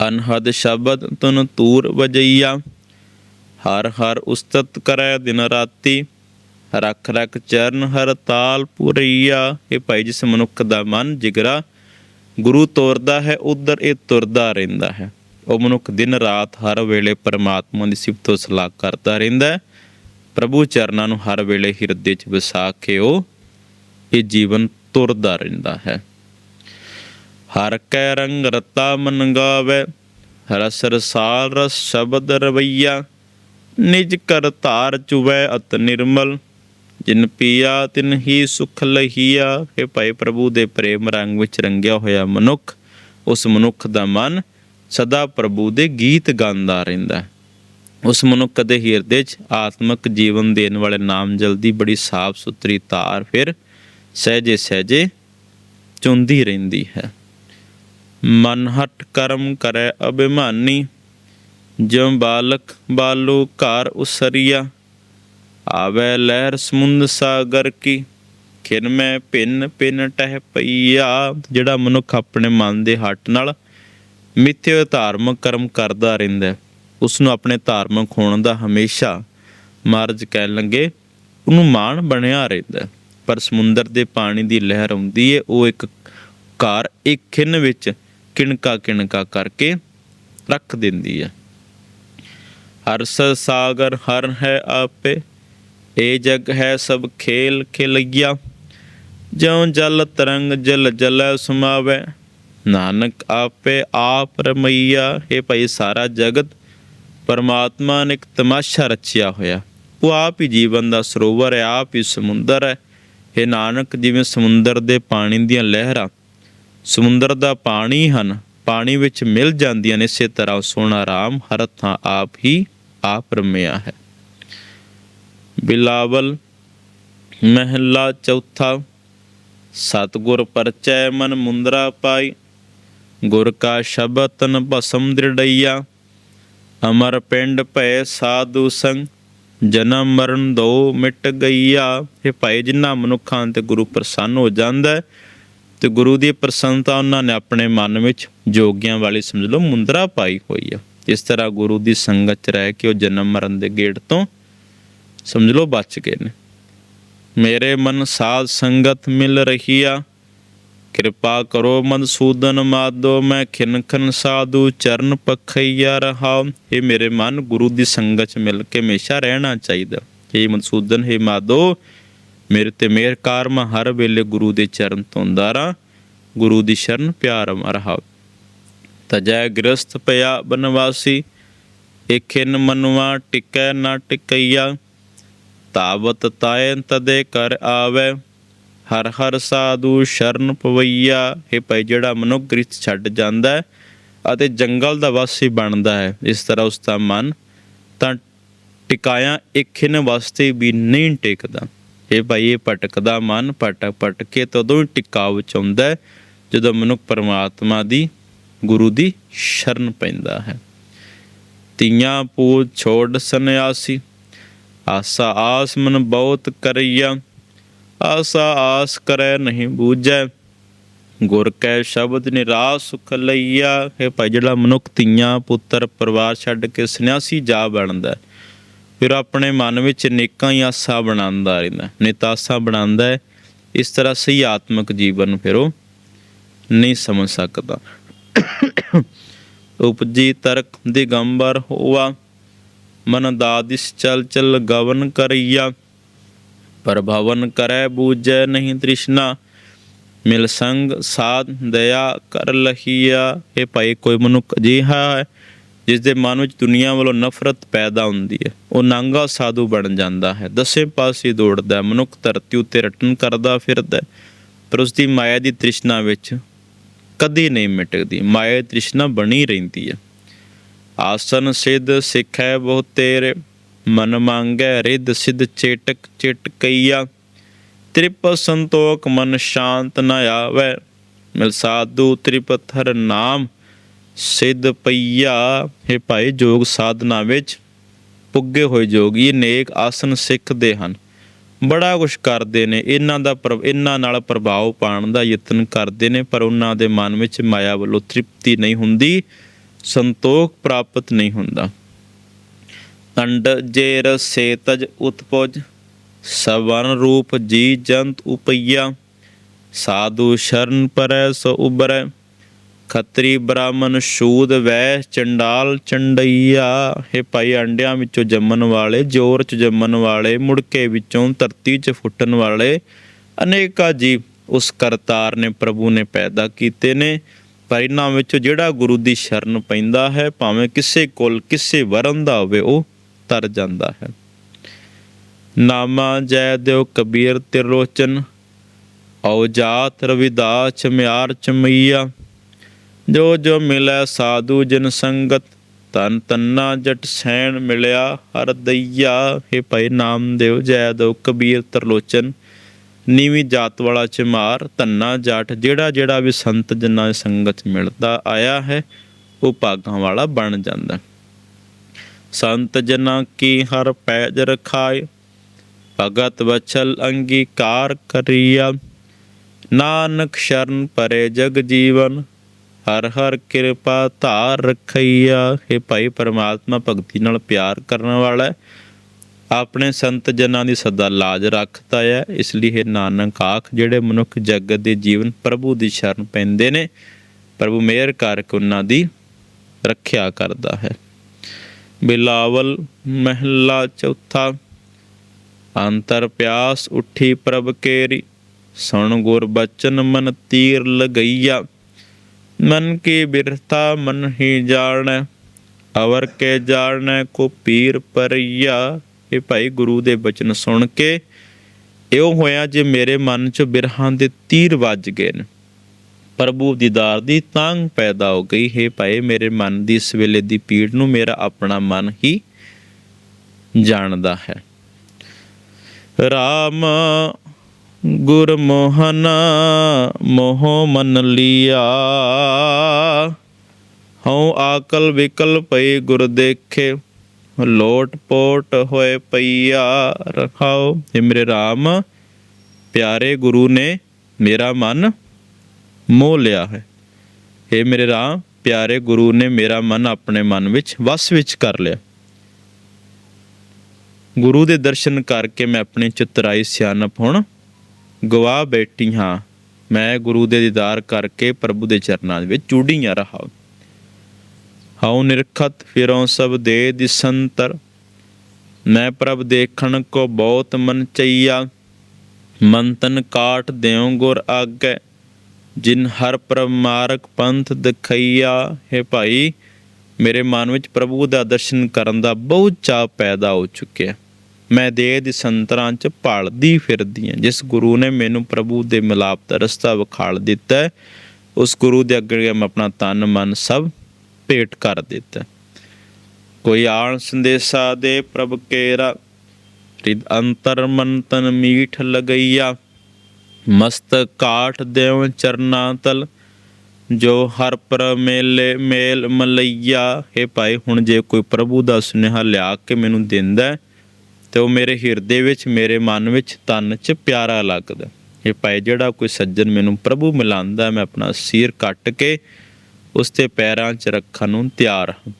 ਅਨਹਦ ਸ਼ਬਦ ਤੁਨ ਤੂਰ ਵਜਈਆ। ਹਰ ਹਰ ਉਸਤਤ ਕਰੈ ਦਿਨ ਰਾਤੀ। ਰਖ ਰਖ ਚਰਨ ਹਰ ਤਾਲ ਪੁਰਈਆ ਇਹ ਭਾਈ ਜਿਸ ਮਨੁੱਖ ਦਾ ਮਨ ਜਿਗਰਾ, ਗੁਰੂ ਤੋਰਦਾ ਹੈ, ਉਧਰ ਇਹ ਤੁਰਦਾ ਰਹਿੰਦਾ ਹੈ। ਉਹ ਮਨੁੱਖ ਦਿਨ ਰਾਤ ਹਰ ਵੇਲੇ ਪਰਮਾਤਮਾ ਦੀ ਸਿਫਤੋ ਸਲਾਹ ਕਰਦਾ ਰਹਿੰਦਾ ਹੈ। ਪ੍ਰਭੂ ਚਰਨਾਂ ਨੂੰ ਹਰ ਵੇਲੇ ਹਿਰਦੇ 'ਚ ਵਸਾ ਕੇ ਉਹ ਇਹ ਜੀਵਨ ਤੁਰਦਾ ਰਹਿੰਦਾ ਹੈ। ਹਰ ਕੈ ਰੰਗ ਰਤਾ ਮਨ ਗਾਵੇ, ਰਸ ਰਸਾਲ ਰਸ ਸ਼ਬਦ ਰਵਈਆ। ਨਿਜ ਕਰ ਧਾਰ ਚੁਵੈ ਅਤ ਨਿਰਮਲ, ਜਿਨ ਪੀਆ ਤਿਨ ਹੀ ਸੁਖ ਲਹੀਆ। ਇਹ ਭਾਈ ਪ੍ਰਭੂ ਦੇ ਪ੍ਰੇਮ ਰੰਗ ਵਿੱਚ ਰੰਗਿਆ ਹੋਇਆ ਮਨੁੱਖ, ਉਸ ਮਨੁੱਖ ਦਾ ਮਨ ਸਦਾ ਪ੍ਰਭੂ ਦੇ ਗੀਤ ਗਾਉਂਦਾ ਰਹਿੰਦਾ ਉਸ ਮਨੁੱਖ ਦੇ ਹਿਰਦੇ 'ਚ ਆਤਮਿਕ ਜੀਵਨ ਦੇਣ ਵਾਲੇ ਨਾਮ ਜਲਦੀ ਬੜੀ ਸਾਫ਼ ਸੁਥਰੀ ਤਾਰ ਫਿਰ ਸਹਜੇ ਸਹਜੇ ਚੁੰਦੀ ਰਹਿੰਦੀ ਹੈ। ਮਨ ਹਟ ਕਰਮ ਕਰੈ ਅਭਿਮਾਨੀ ਜਿਉ ਬਾਲਕ ਬਾਲੂ ਘਰ ਉਸਰੀਆ, ਆਵੇ ਲਹਿਰ ਸਮੁੰਦ ਸਾਗਰ ਕੀ, ਖਿਨ ਮੈਂ ਪਿੰਨ ਪਿੰਨ ਟਹਿ ਪਈਆ। ਜਿਹੜਾ ਮਨੁੱਖ ਆਪਣੇ ਮਨ ਦੇ ਹੱਟ ਨਾਲ ਮਿੱਥੇ ਧਾਰਮਿਕ ਕਰਮ ਕਰਦਾ ਰਹਿੰਦਾ ਉਸ ਨੂੰ ਆਪਣੇ ਧਾਰਮਿਕ ਹੋਣ ਦਾ ਹਮੇਸ਼ਾ ਮਾਰਜ ਕਹਿਣ ਲੱਗੇ, ਉਹਨੂੰ ਮਾਣ ਬਣਿਆ ਰਹਿੰਦਾ ਪਰ ਸਮੁੰਦਰ ਦੇ ਪਾਣੀ ਦੀ ਲਹਿਰ ਆਉਂਦੀ ਹੈ, ਉਹ ਇੱਕ ਘਰ, ਇੱਕ ਖਿੰਨ ਵਿੱਚ ਕਿਣਕਾ ਕਿਣਕਾ ਕਰਕੇ ਰੱਖ ਦਿੰਦੀ ਹੈ। ਹਰਸ ਸਾਗਰ ਹਰ ਹੈ ਆਪੇ, ਇਹ ਜਗ ਹੈ ਸਭ ਖੇਲ ਖਿਲਈਆ। ਜਿਉ ਜਲ ਤਰੰਗ ਜਲ ਜਲੈ ਸਮਾਵੇ, ਨਾਨਕ ਆਪੇ ਆਪ ਰਮਈਆ। ਇਹ ਭਈ ਸਾਰਾ ਜਗਤ, ਪਰਮਾਤਮਾ ਨੇ ਇੱਕ ਤਮਾਸ਼ਾ ਰਚਿਆ ਹੋਇਆ। ਉਹ ਆਪ ਹੀ ਜੀਵਨ ਦਾ ਸਰੋਵਰ ਹੈ, ਆਪ ਹੀ ਸਮੁੰਦਰ ਹੈ। ਇਹ ਨਾਨਕ, ਜਿਵੇਂ ਸਮੁੰਦਰ ਦੇ ਪਾਣੀ ਦੀਆਂ ਲਹਿਰਾਂ, ਸਮੁੰਦਰ ਦਾ ਪਾਣੀ ਹਨ, ਪਾਣੀ ਵਿੱਚ ਮਿਲ ਜਾਂਦੀਆਂ ਨੇ, ਇਸੇ ਤਰ੍ਹਾਂ ਸੋਹਣਾ ਰਾਮ ਹਰ ਥਾਂ ਆਪ ਹੀ ਆਪ ਰਮਿਆ ਹੈ। ਬਿਲਾਵਲ ਮਹਿਲਾ ਚੌਥਾ, ਸਤਗੁਰ ਪਰਚੈ ਮਨ ਮੁੰਦਰਾ ਪਾਈ, ਗੁਰ ਕਾ ਸ਼ਬਦ ਤਨ ਭਸਮ ਦ੍ਰਿੜਈਆ, ਅਮਰ ਪਿੰਡ ਭੈ ਸਾਧੂ ਸੰਗ, ਜਨਮ ਮਰਨ ਦੋ ਮਿਟ ਗਈਆ। ਇਹ ਭਾਈ, ਜਿਨ੍ਹਾਂ ਮਨੁੱਖਾਂ ਤੇ ਗੁਰੂ ਪ੍ਰਸੰਨ ਹੋ ਜਾਂਦਾ ਹੈ, ਤੇ ਗੁਰੂ ਦੀ ਪ੍ਰਸੰਨਤਾ ਉਹਨਾਂ ਨੇ ਆਪਣੇ ਮਨ ਵਿੱਚ ਜੋਗੀਆਂ ਵਾਲੀ ਸਮਝ ਲਓ, ਮੁੰਦਰਾ ਪਾਈ ਹੋਈ ਆ। ਇਸ ਤਰ੍ਹਾਂ ਗੁਰੂ ਦੀ ਸੰਗਤ 'ਚ ਰਹਿ ਕੇ ਉਹ ਜਨਮ ਮਰਨ ਦੇ ਗੇਟ ਤੋਂ ਸਮਝ ਲਓ ਬਚ ਗਏ ਨੇ। ਮੇਰੇ ਮਨ ਸਾਧ ਸੰਗਤ ਮਿਲ ਰਹੀ ਆ। ਕਿਰਪਾ ਕਰੋ ਮਨਸੂਦਨ ਮਾਦੋ, ਮੈਂ ਖਿਨਖਨ ਸਾਧੂ, ਚਰਨ ਪਖਈਆ ਰਹਾ। ਇਹ ਮੇਰੇ ਮਨ, ਗੁਰੂ ਦੀ ਸੰਗਤ 'ਚ ਮਿਲ ਕੇ ਹਮੇਸ਼ਾ ਰਹਿਣਾ ਚਾਹੀਦਾ। ਇਹ ਮਨਸੂਦਨ, ਹੈ ਮਾਦੋ, ਮੇਰੇ ਤੇ ਮੇਰ ਕਾਰ ਮੈਂ ਹਰ ਵੇਲੇ ਗੁਰੂ ਦੇ ਚਰਨ ਤੋਂ ਰਾਂ ਗੁਰੂ ਦੀ ਸ਼ਰਨ ਪਿਆਰ ਰਹਾ ਤਜੈ ਗ੍ਰਸਤ ਪਿਆ ਬਨਵਾਸੀ ਇਖਿਨ ਮਨਵਾ ਟਿਕੈ ਨਾ ਟਿਕਈਆ ਤਾਵਤ ਤਾਇ ਤਦੇ ਕਰ ਆਵੇ, ਹਰ ਹਰ ਸਾਧੂ ਸ਼ਰਨ ਪਵਈਆ। ਇਹ ਭਾਈ, ਜਿਹੜਾ ਮਨੁੱਖ ਗ੍ਰਸਥ ਛੱਡ ਜਾਂਦਾ ਅਤੇ ਜੰਗਲ ਦਾ ਵਾਸੀ ਬਣਦਾ ਹੈ, ਇਸ ਤਰ੍ਹਾਂ ਉਸ ਦਾ ਮਨ ਤਾਂ ਟਿਕਾਇਆ ਇੱਕ ਵਾਸਤੇ ਵੀ ਨਹੀਂ ਟਿਕਦਾ। ਇਹ ਭਾਈ, ਇਹ ਭਟਕਦਾ ਮਨ ਭਟਕ ਭਟਕ ਕੇ ਤਦੋਂ ਹੀ ਟਿਕਾਉ ਚ ਆਉਂਦਾ ਜਦੋਂ ਮਨੁੱਖ ਪਰਮਾਤਮਾ ਦੀ ਗੁਰੂ ਦੀ ਸ਼ਰਨ ਪੈਂਦਾ ਹੈ। ਤੀਆਂ ਪੂਜ ਛੋੜ ਸੰਿਆਸੀ ਆਸਾ ਆਸ ਮਨ ਬਹੁਤ ਕਰਈਆ, ਆਸਾ ਆਸ ਕਰੈ ਨਹੀਂ ਬੂਝੈ, ਗੁਰ ਕੈ ਸ਼ਬਦ ਨਿਰਾਸ ਸੁਖ ਲਈਆ ਇਹ ਭਾਈ ਜਿਹੜਾ ਮਨੁੱਖ ਤੀਆਂ ਪੁੱਤਰ ਪਰਿਵਾਰ ਛੱਡ ਕੇ ਸੰਨਿਆਸੀ ਜਾ ਬਣਦਾ ਫਿਰ ਆਪਣੇ ਮਨ ਵਿੱਚ ਨੇਕਾਂ ਹੀ ਆਸਾ ਬਣਾਉਂਦਾ ਰਹਿੰਦਾ ਨਿਤਾਸਾ ਬਣਾਉਂਦਾ ਹੈ, ਇਸ ਤਰ੍ਹਾਂ ਸਹੀ ਆਤਮਿਕ ਜੀਵਨ ਫਿਰ ਉਹ ਨਹੀਂ ਸਮਝ ਸਕਦਾ। ਉਪਜੀ ਤਰਕ ਦਿਗੰਬਰ ਹੋਆ, ਮਨ ਦਾਦਿਸ ਚਲ ਚਲ ਗਵਨ ਕਰਈਆ ਪ੍ਰਭਵਨ ਕਰੈ ਬੂਝੈ ਨਹੀਂ ਤ੍ਰਿਸ਼ਨਾ, ਮਿਲ ਸੰਗ ਸਾਧ ਦਇਆ ਕਰ ਲਹੀਆ। ਇਹ ਭਾਈ, ਕੋਈ ਮਨੁੱਖ ਅਜਿਹਾ ਹੈ ਜਿਸ ਦੇ ਮਨ ਵਿੱਚ ਦੁਨੀਆ ਵੱਲੋਂ ਨਫ਼ਰਤ ਪੈਦਾ ਹੁੰਦੀ ਹੈ। ਉਹ ਨਾਂਗਾ ਸਾਧੂ ਬਣ ਜਾਂਦਾ ਹੈ। ਦਸੇ ਪਾਸੇ ਦੌੜਦਾ ਹੈ। ਮਨੁੱਖ ਧਰਤੀ ਉੱਤੇ ਰਟਨ ਕਰਦਾ ਫਿਰਦਾ ਪਰ ਉਸ ਦੀ ਮਾਇਆ ਦੀ ਤ੍ਰਿਸ਼ਨਾ ਵਿੱਚ ਕਦੀ ਨਹੀਂ ਮਿਟਦੀ ਮਾਇਆ ਤ੍ਰਿਸ਼ਨਾ ਬਣੀ ਰਹਿੰਦੀ ਹੈ। ਆਸਨ ਸਿੱਧ ਸਿੱਖੈ ਬਹੁਤ ਤੇਰੇ, ਮਨ ਮੰਗੈ ਰਿੱਧ ਸਿੱਧ ਚੇਟਕ ਚਿਟਕਈਆ ਤ੍ਰਿਪ ਸੰਤੋਖ ਮਨ ਸ਼ਾਂਤ ਨ ਆਵੈ, ਮਿਲ ਸਾਧੂ ਤ੍ਰਿਪਥਰ ਨਾਮ ਸਿੱਧ ਪਈਆ। ਇਹ ਭਾਈ ਜੋਗ ਸਾਧਨਾ ਵਿੱਚ ਪੁੱਗੇ ਹੋਏ ਜੋਗੀ ਨੇਕ ਆਸਨ ਸਿੱਖਦੇ ਹਨ। ਬੜਾ ਕੁਝ ਕਰਦੇ ਨੇ, ਇਹਨਾਂ ਦਾ ਇਹਨਾਂ ਨਾਲ ਪ੍ਰਭਾਵ ਪਾਉਣ ਦਾ ਯਤਨ ਕਰਦੇ ਨੇ, ਪਰ ਉਹਨਾਂ ਦੇ ਮਨ ਵਿੱਚ ਮਾਇਆ ਵੱਲੋਂ ਤ੍ਰਿਪਤੀ ਨਹੀਂ ਹੁੰਦੀ, ਸੰਤੋਖ ਪ੍ਰਾਪਤ ਨਹੀਂ ਹੁੰਦਾ। ਅੰਡ ਜੇਰ ਸੇਤਜ ਉਤਪੁਜ, ਸਵਰਨ ਰੂਪ ਜੀ ਜੰਤ ਉਪਈਆ, ਸਾਧੂ ਸ਼ਰਨ ਪਰੈ ਸੋ ਉਬਰੈ। ਖੱਤਰੀ ਬ੍ਰਾਹਮਣ ਸ਼ੂਦ ਵੈ ਚੰਡਾਲ ਚੰਡਈਆ। ਇਹ ਭਾਈ ਅੰਡਿਆਂ ਵਿੱਚੋਂ ਜੰਮਣ ਵਾਲੇ, ਜੋਰ ਚ ਜੰਮਣ ਵਾਲੇ, ਮੁੜਕੇ ਵਿੱਚੋਂ ਧਰਤੀ 'ਚ ਫੁੱਟਣ ਵਾਲੇ, ਅਨੇਕਾਂ ਜੀਵ ਉਸ ਕਰਤਾਰ ਨੇ, ਪ੍ਰਭੂ ਨੇ ਪੈਦਾ ਕੀਤੇ ਨੇ। ਪਰ ਇਹਨਾਂ ਵਿੱਚੋਂ ਜਿਹੜਾ ਗੁਰੂ ਦੀ ਸ਼ਰਨ ਪੈਂਦਾ ਹੈ, ਭਾਵੇਂ ਕਿਸੇ ਕੋਲ ਕਿਸੇ ਵਰਨ ਦਾ ਹੋਵੇ, ਉਹ ਤਰ ਜਾਂਦਾ ਹੈ। ਨਾਮਾ ਜੈ ਦਿਓ ਕਬੀਰ ਤਿਰਲੋਚਨ ਔ ਜਾਤ ਰਵਿਦਾਸ ਚਮਿਆਰ ਚਮਈਆ। ਜੋ ਜੋ ਮਿਲੈ ਸਾਧੂ ਜਨ ਸੰਗਤ ਤਨ ਤੰਨਾ ਜਟ ਸੈਣ ਮਿਲਿਆ, ਹਰ ਦਈਆ हे ਭਾਈ ਨਾਮਦੇਵ ਜੈ ਦੋ ਕਬੀਰ ਤਰਲੋਚਨ। ਨੀਵੀਂ ਜਾਤ ਵਾਲਾ ਚਮਾਰ, ਧੰਨਾ ਜਟ ਜਿਹੜਾ ਜਿਹੜਾ ਵੀ ਸੰਤ ਜਨਾਂ ਸੰਗਤ ਮਿਲਦਾ ਆਇਆ ਹੈ, ਉਹ ਭਾਗਾਂ ਵਾਲਾ ਬਣ ਜਾਂਦਾ। ਸੰਤ ਜਨਾਂ ਕੀ ਹਰ ਪੈਜ ਰਖਾਏ, ਭਗਤ ਵਚਲ ਅੰਗੀਕਾਰ ਕਰੀਆ। ਨਾਨਕ ਸ਼ਰਨ ਪਰੇ ਜਗ ਜੀਵਨ ਹਰ ਹਰ ਕਿਰਪਾ ਧਾਰ ਰਖਈਆ। ਇਹ ਭਾਈ ਪਰਮਾਤਮਾ, ਭਗਤੀ ਨਾਲ ਪਿਆਰ ਕਰਨ ਵਾਲਾ ਹੈ। ਆਪਣੇ ਸੰਤ ਜਨਾਂ ਦੀ ਸਦਾ ਲਾਜ ਰੱਖਦਾ ਹੈ। ਇਸ ਲਈ ਇਹ ਨਾਨਕ ਆਖ, ਜਿਹੜੇ ਮਨੁੱਖ ਜਗਤ ਦੇ ਜੀਵਨ ਪ੍ਰਭੂ ਦੀ ਸ਼ਰਨ ਪੈਂਦੇ ਨੇ, ਪ੍ਰਭੂ ਮਿਹਰ ਕਰਕੇ ਉਹਨਾਂ ਦੀ ਰੱਖਿਆ ਕਰਦਾ ਹੈ। ਬਿਲਾਵਲ ਮਹਿਲਾ ਚੌਥਾ, ਅੰਤਰ ਪਿਆਸ ਉੱਠੀ ਪ੍ਰਭ ਕੇਰੀ, ਸੁਣ ਗੁਰ ਬਚਨ ਮਨ ਤੀਰ ਲਗਈਆ। ਮਨ ਕੀ ਬਿਰਥਾ ਮਨ ਹੀ ਜਾਣੈ, ਅਵਰ ਕੇ ਜਾਣੈ ਕੋ ਪੀਰ ਪਰਈਆ। ਇਹ ਭਾਈ ਗੁਰੂ ਦੇ ਬਚਨ ਸੁਣ ਕੇ ਇਉਂ ਹੋਇਆ ਜੇ ਮੇਰੇ ਮਨ 'ਚ ਬਿਰਹਾਂ ਦੇ ਤੀਰ ਵੱਜ ਗਏ ਨੇ। ਪ੍ਰਭੂ ਦੀਦਾਰ ਦੀ ਤਾਂਗ ਪੈਦਾ ਹੋ ਗਈ। ਹੈ ਭਾਈ, ਮੇਰੇ ਮਨ ਦੀ ਇਸ ਵੇਲੇ ਦੀ ਪੀੜ ਨੂੰ ਮੇਰਾ ਆਪਣਾ ਮਨ ਹੀ ਜਾਣਦਾ ਹੈ। ਰਾਮ ਗੁਰ ਮੋਹਨ ਮੋਹ ਮਨ ਲਿਆ। ਹਉ ਆਕਲ ਵਿਕਲ ਪਈ ਗੁਰ ਦੇਖੇ, ਲੋਟ ਪੋਟ ਹੋਏ ਪਈਆ। ਰਖਾਓ हे ਮੇਰੇ RAM ਪਿਆਰੇ ਗੁਰੂ ਨੇ ਮੇਰਾ ਮਨ ਮੋਹ ਲਿਆ ਹੈ। हे ਮੇਰੇ RAM ਪਿਆਰੇ ਗੁਰੂ ਨੇ ਮੇਰਾ ਮਨ ਆਪਣੇ ਮਨ ਵਿੱਚ ਵਸ ਵਿੱਚ ਕਰ ਲਿਆ। ਗੁਰੂ ਦੇ ਦਰਸ਼ਨ ਕਰਕੇ ਮੈਂ ਆਪਣੀ ਚਤੁਰਾਈ ਸਿਆਣਪ ਹੁਣ। ਗਵਾ ਬੈਠੀ ਹਾਂ। ਮੈਂ ਗੁਰੂ ਦੇ ਦੀਦਾਰ ਕਰਕੇ ਪ੍ਰਭੂ ਦੇ ਚਰਨਾਂ ਦੇ ਵਿੱਚ ਚੂੜੀਆਂ ਰਹਾ। ਹਉ ਨਿਰਖਤ ਫਿਰੋਂ ਸਭ ਦੇ ਦਿਸੰਤਰ। ਮੈਂ ਪ੍ਰਭ ਦੇਖਣ ਕੋ ਬਹੁਤ ਮਨ ਚਈਆ। ਮਨ ਤਨ ਕਾਟ ਦਿਉ ਗੁਰ ਆਗੇ। ਜਿਨ ਹਰ ਪ੍ਰਭ ਮਾਰਗ ਪੰਥ ਦਿਖਈਆ। ਹੈ ਭਾਈ, ਮੇਰੇ ਮਨ ਵਿੱਚ ਪ੍ਰਭੂ ਦਾ ਦਰਸ਼ਨ ਕਰਨ ਦਾ ਬਹੁਤ ਚਾਅ ਪੈਦਾ ਹੋ ਚੁੱਕਿਆ। ਮੈਂ ਦੇਹ ਦੀ ਸੰਤਰਾਂ ਚ ਭਾਲਦੀ ਫਿਰਦੀ ਹਾਂ ਜਿਸ ਗੁਰੂ ਨੇ ਮੈਨੂੰ ਪ੍ਰਭੂ ਦੇ ਮਿਲਾਪ ਦਾ ਰਸਤਾ ਵਿਖਾਲ ਦਿੱਤਾ ਉਸ ਗੁਰੂ ਦੇ ਅੱਗੇ ਮੈਂ ਆਪਣਾ ਤਨ ਮਨ ਸਭ ਭੇਟ ਕਰ ਦਿੱਤਾ ਕੋਈ ਆਣ ਸੰਦੇਸਾ ਦੇ ਪ੍ਰਭ ਕੇਰਾ ਰਿਦ ਅੰਤਰ ਮਨ ਤਨ ਮੀਠ ਲਗਈਆ ਮਸਤ ਕਾਠ ਦੇਵ ਚਰਨਾ ਤਲ ਜੋ ਹਰ ਪਰ ਮੇਲੇ ਮੇਲ ਮਲਈਆ। ਹੈ ਭਾਈ ਹੁਣ ਜੇ ਕੋਈ ਪ੍ਰਭੂ ਦਾ ਸੁਨੇਹਾ ਲਿਆ ਕੇ ਮੈਨੂੰ ਦਿੰਦਾ ਹੈ, ਤੇ ਉਹ ਮੇਰੇ ਹਿਰਦੇ ਵਿੱਚ, ਮੇਰੇ ਮਨ ਵਿੱਚ ਤਨ 'ਚ ਪਿਆਰਾ ਲੱਗਦਾ। ਇਹ ਭਾਈ ਜਿਹੜਾ ਕੋਈ ਸੱਜਣ ਮੈਨੂੰ ਪ੍ਰਭੂ ਮਿਲਾਉਂਦਾ ਮੈਂ ਆਪਣਾ ਸਿਰ ਕੱਟ ਕੇ ਉਸ ਤੇ ਪੈਰਾਂ 'ਚ ਰੱਖਣ ਨੂੰ ਤਿਆਰ ਹਾਂ।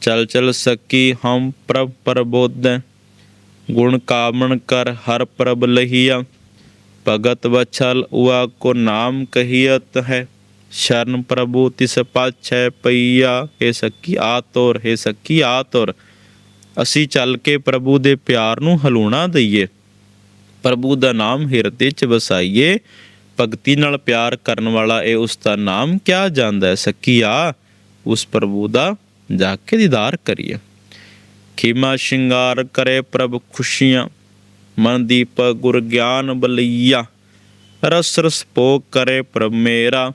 ਚਲ ਚਲ ਸਕੀ ਹਮ ਪ੍ਰਭ ਪ੍ਰਬੋਧ, ਗੁਣ ਕਾਮਣ ਕਰ ਹਰ ਪ੍ਰਭ ਲਹੀਆ। ਭਗਤ ਵਛਲ ਉਆ ਕੋ ਨਾਮ ਕਹੀਅਤ ਹੈ, ਸ਼ਰਨ ਪ੍ਰਭੂ ਤਿਸ ਪਾਛੈ ਪਈਆ। ਹੈ ਸਕੀ ਆ ਤੋਰ, ਹੈ ਸਕੀ ਆ ਤੋਰ। ਅਸੀਂ ਚੱਲ ਕੇ ਪ੍ਰਭੂ ਦੇ ਪਿਆਰ ਨੂੰ ਹਲੂਣਾ ਦਈਏ। ਪ੍ਰਭੂ ਦਾ ਨਾਮ ਹਿਰਦੇ 'ਚ ਵਸਾਈਏ। ਭਗਤੀ ਨਾਲ ਪਿਆਰ ਕਰਨ ਵਾਲਾ ਇਹ ਉਸ ਦਾ ਨਾਮ ਕਿਆ ਜਾਂਦਾ ਹੈ? ਸਕੀਆ, ਉਸ ਪ੍ਰਭੂ ਦਾ ਜਾ ਕੇ ਦੀਦਾਰ ਕਰੀਏ। ਖੀਮਾ ਸ਼ਿੰਗਾਰ ਕਰੇ ਪ੍ਰਭ ਖੁਸ਼ੀਆਂ, ਮਨ ਦੀਪ ਗੁਰ ਗਿਆਨ ਬਲਈਆ। ਰਸ ਰਸ ਭੋਗ ਕਰੇ ਪ੍ਰਭ ਮੇਰਾ,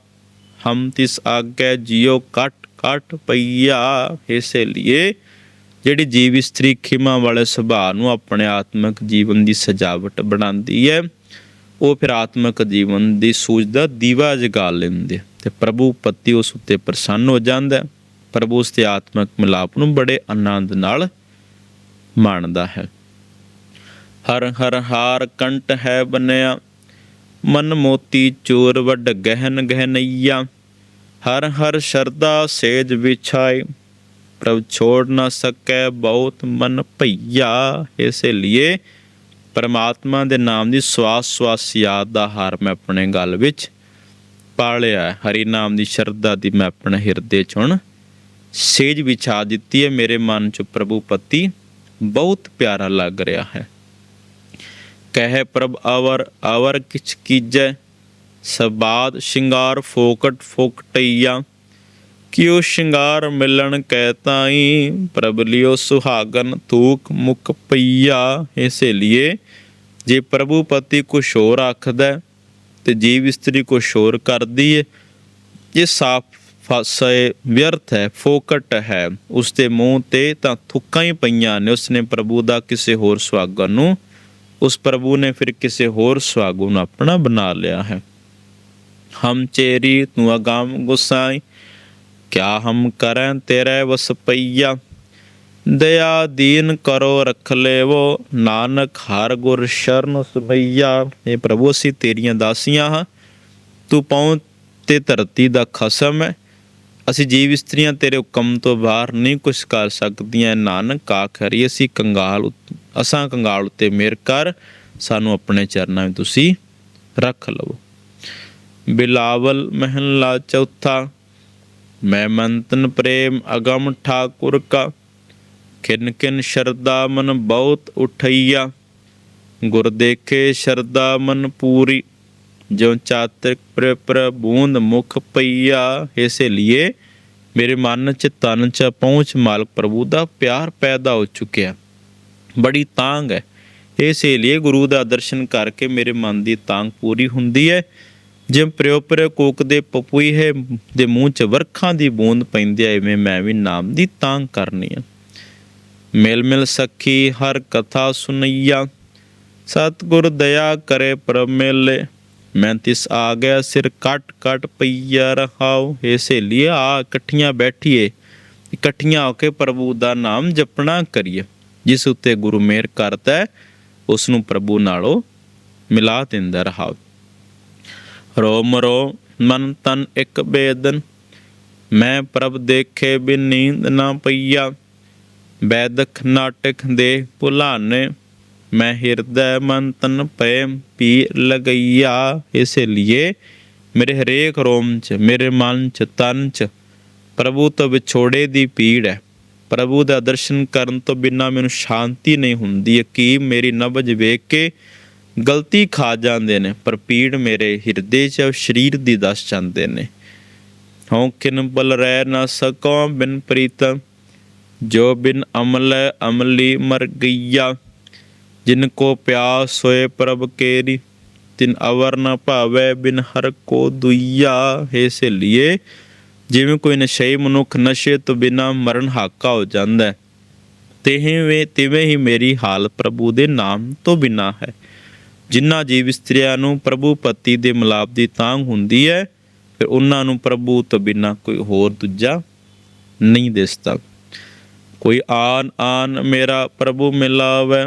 ਹਮ ਤਿਸ ਆਗੇ ਜਿਉ ਕਟ ਕਟ ਪਈਆ। ਇਸੇ ਲਈ ਜਿਹੜੀ ਜੀਵ ਇਸਤਰੀ ਖਿਮਾ ਵਾਲੇ ਸੁਭਾਅ ਨੂੰ ਆਪਣੇ ਆਤਮਿਕ ਜੀਵਨ ਦੀ ਸਜਾਵਟ ਬਣਾਉਂਦੀ ਹੈ, ਉਹ ਫਿਰ ਆਤਮਿਕ ਜੀਵਨ ਦੀ ਸੂਝ ਦਾ ਦੀਵਾ ਜਗਾ ਲੈਂਦੇ ਤੇ ਪ੍ਰਭੂ ਪਤੀ ਉਸ ਉੱਤੇ ਪ੍ਰਸੰਨ ਹੋ ਜਾਂਦਾ ਹੈ। ਪ੍ਰਭੂ ਉਸ ਤੇ ਆਤਮਿਕ ਮਿਲਾਪ ਨੂੰ ਬੜੇ ਆਨੰਦ ਨਾਲ ਮਾਣਦਾ ਹੈ ਹਰ ਹਰ ਹਾਰ ਕੰਟ ਹੈ ਬਨਿਆ, ਮਨ ਮੋਤੀ ਚੋਰ ਵੱਡ ਗਹਿਨ ਗਹਿਨਈਆ, ਹਰ ਹਰ ਸ਼ਰਦਾ ਸੇਜ ਵਿਛਾਏ ਪ੍ਰਭ ਛੋੜ ਨਾ ਸਕੈ, ਬਹੁਤ ਮਨ ਭਈਆ। ਇਸੇ ਲਈ ਪਰਮਾਤਮਾ ਦੇ ਨਾਮ ਦੀ ਸਵਾਸ ਸਵਾਸ ਯਾਦ ਦਾ ਹਾਰ ਮੈਂ ਆਪਣੇ ਗਲ ਵਿੱਚ ਪਾਲਿਆ ਹੈ। ਹਰੀ ਨਾਮ ਦੀ ਸ਼ਰਧਾ ਦੀ ਮੈਂ ਆਪਣੇ ਹਿਰਦੇ ਚ ਹੁਣ ਸੇਜ ਵਿਛਾ ਦਿੱਤੀ ਹੈ। ਮੇਰੇ ਮਨ ਚ ਪ੍ਰਭੂ ਪਤੀ ਬਹੁਤ ਪਿਆਰਾ ਲੱਗ ਰਿਹਾ ਹੈ। ਕਹਿ ਪ੍ਰਭ, ਅਵਰ ਅਵਰ ਕਿਛ ਕੀਜੈ। ਸਬਾਦ ਸ਼ਿੰਗਾਰ ਫੋਕਟ ਫੋਕਟਈਆ। ਕਿਉ ਸ਼ਿੰਗਾਰ ਮਿਲਣ ਕਹਿ ਤਾਈ, ਪ੍ਰਭ ਲਿਓ ਸੁਹਾਗਨ ਤੂਕ ਮੁਕ ਪਈਆ ਇਸੇ ਲਈ ਜੇ ਪ੍ਰਭੂ ਪਤੀ ਕੁਛ ਹੋਰ ਆਖਦਾ ਤੇ ਜੀਵ ਇਸਤਰੀ ਕੁਛ ਹੋਰ ਕਰਦੀ ਹੈ ਇਹ ਸਾਫ਼ ਫਸੇ ਵਿਅਰਥ ਹੈ, ਫੋਕਟ ਹੈ ਉਸ ਦੇ ਮੂੰਹ ਤੇ ਤਾਂ ਥੁੱਕਾਂ ਹੀ ਪਈਆਂ ਨੇ। ਉਸਨੇ ਪ੍ਰਭੂ ਦਾ ਕਿਸੇ ਹੋਰ ਸੁਹਾਗਨ ਨੂੰ, ਉਸ ਪ੍ਰਭੂ ਨੇ ਫਿਰ ਕਿਸੇ ਹੋਰ ਸੁਹਾਗੂ ਨੂੰ ਆਪਣਾ ਬਣਾ ਲਿਆ ਹੈ। ਹਮ ਚੇਰੀ ਤੂੰ ਅਗਾਮ ਗੁਸਾਈ ਕਿਆ ਹਮ ਕਰੈਂ ਤੇਰੇ ਵਸ ਪਈਆ ਦਇਆ ਦੀਨ ਕਰੋ ਰਖ ਲੇਵੋ, ਨਾਨਕ ਹਰ ਗੁਰ ਸ਼ਰਨ ਸੁਮਈਆ। ਇਹ ਪ੍ਰਭੂ, ਅਸੀਂ ਤੇਰੀਆਂ ਦਾਸੀਆਂ ਹਾਂ। ਤੂੰ ਪਹੁੰਚ ਤੇ ਧਰਤੀ ਦਾ ਖਸਮ ਹੈ। ਅਸੀਂ ਜੀਵ ਇਸਤਰੀਆਂ ਤੇਰੇ ਹੁਕਮ ਤੋਂ ਬਾਹਰ ਨਹੀਂ ਕੁਛ ਕਰ ਸਕਦੀਆਂ। ਨਾਨਕ ਆਖਰੀ, ਅਸੀਂ ਕੰਗਾਲ ਉਤ- ਅਸਾਂ ਕੰਗਾਲ ਉੱਤੇ ਮਿਹਰ ਕਰ। ਸਾਨੂੰ ਆਪਣੇ ਚਰਨਾਂ ਵਿੱਚ ਤੁਸੀਂ ਰੱਖ ਲਵੋ। ਬਿਲਾਵਲ ਮਹਲਾ ਚੌਥਾ ਮੈਂ ਮੰਤਨ ਪ੍ਰੇਮ ਅਗਮ ਠਾਕੁਰ ਕਾ। ਕਿਨ ਕਿਨ ਸ਼ਰਦਾ ਮਨ ਬਹੁਤ ਉਠਈਆ। ਗੁਰ ਦੇਖੇ ਸ਼ਰਦਾ ਮਨ ਪੂਰੀ। ਜੋ ਚਾਤ੍ਰਿਕ ਪ੍ਰ ਪ੍ਰ ਬੂੰਦ ਮੁਖ ਪਈਆ। ਇਸੇ ਲਈ ਮੇਰੇ ਮਨ ਚ ਤਨ ਚ ਪਹੁੰਚ ਮਾਲਕ ਪ੍ਰਭੂ ਦਾ ਪਿਆਰ ਪੈਦਾ ਹੋ ਚੁੱਕਿਆ। ਬੜੀ ਤਾਂਗ ਹੈ। ਇਸੇ ਲਈ ਗੁਰੂ ਦਾ ਦਰਸ਼ਨ ਕਰਕੇ ਮੇਰੇ ਮਨ ਦੀ ਤਾਂਗ ਪੂਰੀ ਹੁੰਦੀ ਹੈ। ਜਿਵੇਂ ਪ੍ਰਿਓ ਪ੍ਰਿਓ ਕੋਕ ਦੇ ਪਪੂਈ ਹੈ, ਦੇ ਮੂੰਹ ਚ ਵਰਖਾਂ ਦੀ ਬੂੰਦ ਪੈਂਦੀ ਹੈ ਐਵੇਂ ਮੈਂ ਵੀ ਨਾਮ ਦੀ ਤਾਂਗ ਕਰਨੀ ਹੈ ਮਿਲ ਮਿਲ ਸਖੀ ਹਰ ਕਥਾ ਸੁਨਈਆ, ਸਤਿਗੁਰ ਦਇਆ ਕਰੇ ਪ੍ਰਭ ਮੈਂ ਤਿਸ ਆ ਗਿਆ ਸਿਰ ਕੱਟ ਕੱਟ ਪਈਆ ਰਹਾਉ ਏ ਸਹੇਲੀ ਆ ਇਕੱਠੀਆਂ ਬੈਠੀਏ, ਇਕੱਠੀਆਂ ਹੋ ਕੇ ਪ੍ਰਭੂ ਦਾ ਨਾਮ ਜਪਣਾ ਕਰੀਏ। ਜਿਸ ਉੱਤੇ ਗੁਰੂ ਮਿਹਰ ਕਰਦਾ ਹੈ, ਉਸ ਨੂੰ ਪ੍ਰਭੂ ਨਾਲੋਂ ਮਿਲਾ ਦਿੰਦਾ ਰਹਾਉ। ਰੋ ਰੋ, ਮਨ ਤਨ ਇੱਕ ਬੇਦਨ। ਮੈਂ ਪ੍ਰਭ ਦੇਖੇ ਬਿਨ ਨੀਂਦ ਨਾ ਪਈਆ। ਬੈਦਕ ਨਾਟਕ ਦੇ ਭੁਲਾਨੇ, ਮੈਂ ਹਿਰਦੈ ਮਨ ਤਨ ਪੈ ਪੀ ਲਗਈਆ। ਇਸੇ ਲਈ ਮੇਰੇ ਹਰੇਕ ਰੋਮ ਚ, ਮੇਰੇ ਮਨ ਚ, ਤਨ ਚ ਪ੍ਰਭੂ ਤੋਂ ਵਿਛੋੜੇ ਦੀ ਪੀੜ ਹੈ। ਪ੍ਰਭੂ ਦਾ ਦਰਸ਼ਨ ਕਰਨ ਤੋਂ ਬਿਨਾ ਮੈਨੂੰ ਸ਼ਾਂਤੀ ਨਹੀਂ ਹੁੰਦੀ। ਕਿ ਮੇਰੀ ਨਬਜ ਵੇਖ ਕੇ ਗਲਤੀ ਖਾ ਜਾਂਦੇ ਨੇ, ਪਰ ਪੀੜ ਮੇਰੇ ਹਿਰਦੇ ਚ ਸਰੀਰ ਦੀ ਦਸ ਜਾਂਦੇ ਨੇ। ਹਉ ਕਿਨ ਬਲ ਰਹਿ ਨਾ ਸਕੋ ਬਿਨ ਪ੍ਰੀਤਮ, ਜੋ ਬਿਨ ਅਮਲ ਅਮਲੀ ਮਰ ਗਈਆ। ਜਿਨ ਕੋ ਪਿਆਸ ਹੋਏ ਪ੍ਰਭ ਕੇਰੀ, ਤਿਨ ਅਵਰ ਨ ਭਾਵੈ ਬਿਨ ਹਰ ਕੋ ਦੁਈਆ। ਹੈ ਸੇਲੀਏ ਜਿਵੇਂ ਕੋਈ ਨਸ਼ਈ ਮਨੁੱਖ ਨਸ਼ੇ ਤੋਂ ਬਿਨਾ ਮਰਨ ਹਾਕਾ ਹੋ ਜਾਂਦਾ ਹੈ ਤਿਵੇਂ ਤਿਵੇਂ ਹੀ ਮੇਰੀ ਹਾਲ ਪ੍ਰਭੂ ਦੇ ਨਾਮ ਤੋਂ ਬਿਨਾ ਹੈ। ਜਿਨ੍ਹਾਂ ਜੀਵ ਇਸਤਰੀਆਂ ਨੂੰ ਪ੍ਰਭੂ ਪਤੀ ਦੇ ਮਿਲਾਪ ਦੀ ਤਾਂਘ ਹੁੰਦੀ ਹੈ, ਫਿਰ ਉਹਨਾਂ ਨੂੰ ਪ੍ਰਭੂ ਤੋਂ ਬਿਨਾ ਕੋਈ ਹੋਰ ਦੂਜਾ ਨਹੀਂ ਦਿਸਦਾ ਕੋਈ ਆਨ ਆਨ ਮੇਰਾ ਪ੍ਰਭੂ ਮਿਲਾਵੇ,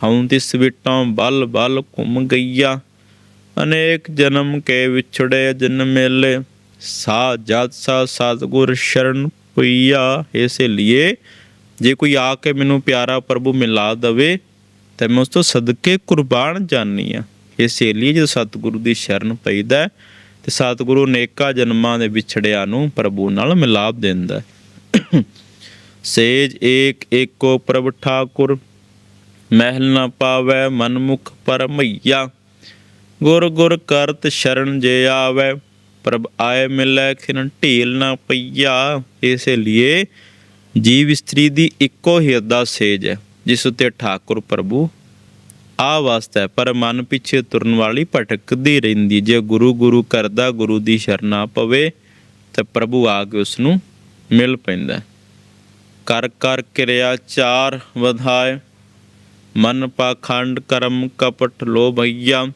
ਹਉਂ ਤਿਸ ਵਿਟੋਂ ਬਲ ਬਲ ਘੁੰਮ ਗਈਆ। ਅਨੇਕ ਜਨਮ ਕੇ ਵਿਛੜੇ ਜਨ ਮੇਲੇ, ਸਾ ਜਤ ਸਾ ਸਤਗੁਰ ਸ਼ਰਨ ਪਈਆ। ਇਸੇ ਲਈ ਜੇ ਕੋਈ ਆ ਕੇ ਮੈਨੂੰ ਪਿਆਰਾ ਪ੍ਰਭੂ ਮਿਲਾ ਦਵੇ ਤੇ ਮੈਂ ਉਸ ਤੋਂ ਸਦਕੇ ਕੁਰਬਾਨ ਜਾਨੀ ਆ। ਇਸੇ ਲਈ ਜਦੋਂ ਸਤਿਗੁਰੂ ਦੀ ਸ਼ਰਨ ਪਈਦਾ ਹੈ, ਤੇ ਸਤਿਗੁਰੂ ਨੇਕਾ ਜਨਮਾਂ ਦੇ ਵਿਛੜਿਆਂ ਨੂੰ ਪ੍ਰਭੂ ਨਾਲ ਮਿਲਾਪ ਦਿੰਦਾ ਸੇਜ ਏਕ ਏਕੋ ਪ੍ਰਭ ਠਾਕੁਰ ਮਹਿਲ ਨਾ ਪਾਵੈ ਮਨਮੁਖ ਪਰਮਈਆ। ਗੁਰ ਗੁਰ ਕਰਤ ਸ਼ਰਨ ਜੇ ਆਵੈ ਪ੍ਰਭ ਆਏ ਮਿਲੈ ਖਿਨ ਢੀਲ ਨਾ ਪਈਆ। ਇਸੇ ਲਈ ਜੀਵ ਇਸਤਰੀ ਦੀ ਇੱਕੋ ਹੀ ਅਦਾ ਸੇਜ ਹੈ। ਜਿਸ ਉਤੇ ਠਾਕੁਰ ਪ੍ਰਭੂ ਆ ਵਾਸਤਾ ਪਰ ਮਨ ਪਿੱਛੇ ਤੁਰਨ ਵਾਲੀ ਭਟਕਦੀ ਰਹਿੰਦੀ। ਜੇ ਗੁਰੂ ਗੁਰੂ ਕਰਦਾ, ਗੁਰੂ ਦੀ ਸ਼ਰਨਾ ਪਵੇ, ਤੇ ਪ੍ਰਭੂ ਆ ਕੇ ਉਸ ਨੂੰ ਮਿਲ ਪੈਂਦਾ। ਕਰ ਕਰ ਕਿਰਿਆ ਚਾਰ ਵਧਾਏ, ਮਨ ਪਾਖੰਡ ਕਰਮ ਕਪਟ ਲੋਭਈਆ,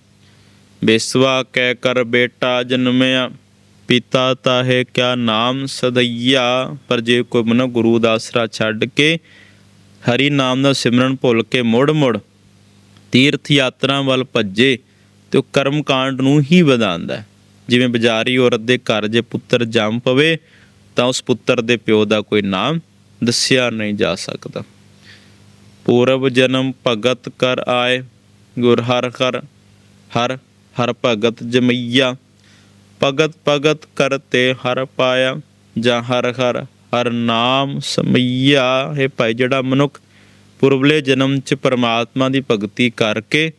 ਬੇਸਵਾ ਕਹਿ ਕਰ ਬੇਟਾ ਜਨਮਿਆ, ਪਿਤਾ ਤਾਹੇ ਕਿਆ ਨਾਮ ਸਦਈਆ। ਪਰ ਜੇ ਕੋਈ ਮਨ ਗੁਰੂ ਦਾ ਆਸਰਾ ਛੱਡ ਕੇ ਹਰੀ ਨਾਮ ਦਾ ਸਿਮਰਨ ਭੁੱਲ ਕੇ ਮੁੜ ਮੁੜ ਤੀਰਥ ਯਾਤਰਾ ਵੱਲ ਭੱਜੇ ਤੇ ਉਹ ਕਰਮ ਕਾਂਡ ਨੂੰ ਹੀ ਵਧਾਉਂਦਾ ਹੈ। ਜਿਵੇਂ ਬਾਜ਼ਾਰੀ ਔਰਤ ਦੇ ਘਰ ਜੇ ਪੁੱਤਰ ਜੰਮ ਪਵੇ, ਤਾਂ ਉਸ ਪੁੱਤਰ ਦੇ ਪਿਓ ਦਾ ਕੋਈ ਨਾਮ ਦੱਸਿਆ ਨਹੀਂ ਜਾ ਸਕਦਾ। ਪੂਰਬ ਜਨਮ ਭਗਤ ਕਰ ਆਏ, ਗੁਰ ਹਰ ਹਰ ਹਰ ਹਰ ਭਗਤ ਜਮਈਆ। ਭਗਤ ਭਗਤ ਕਰਤੇ ਹਰ ਪਾਇਆ, ਜਾਂ ਹਰ ਹਰ ਹਰ ਨਾਮ ਸਮਈਆ। ਇਹ ਭਾਈ, ਜਿਹੜਾ ਮਨੁੱਖ ਪੁਰਬਲੇ ਜਨਮ ਚ ਪਰਮਾਤਮਾ ਦੀ ਭਗਤੀ ਕਰਕੇ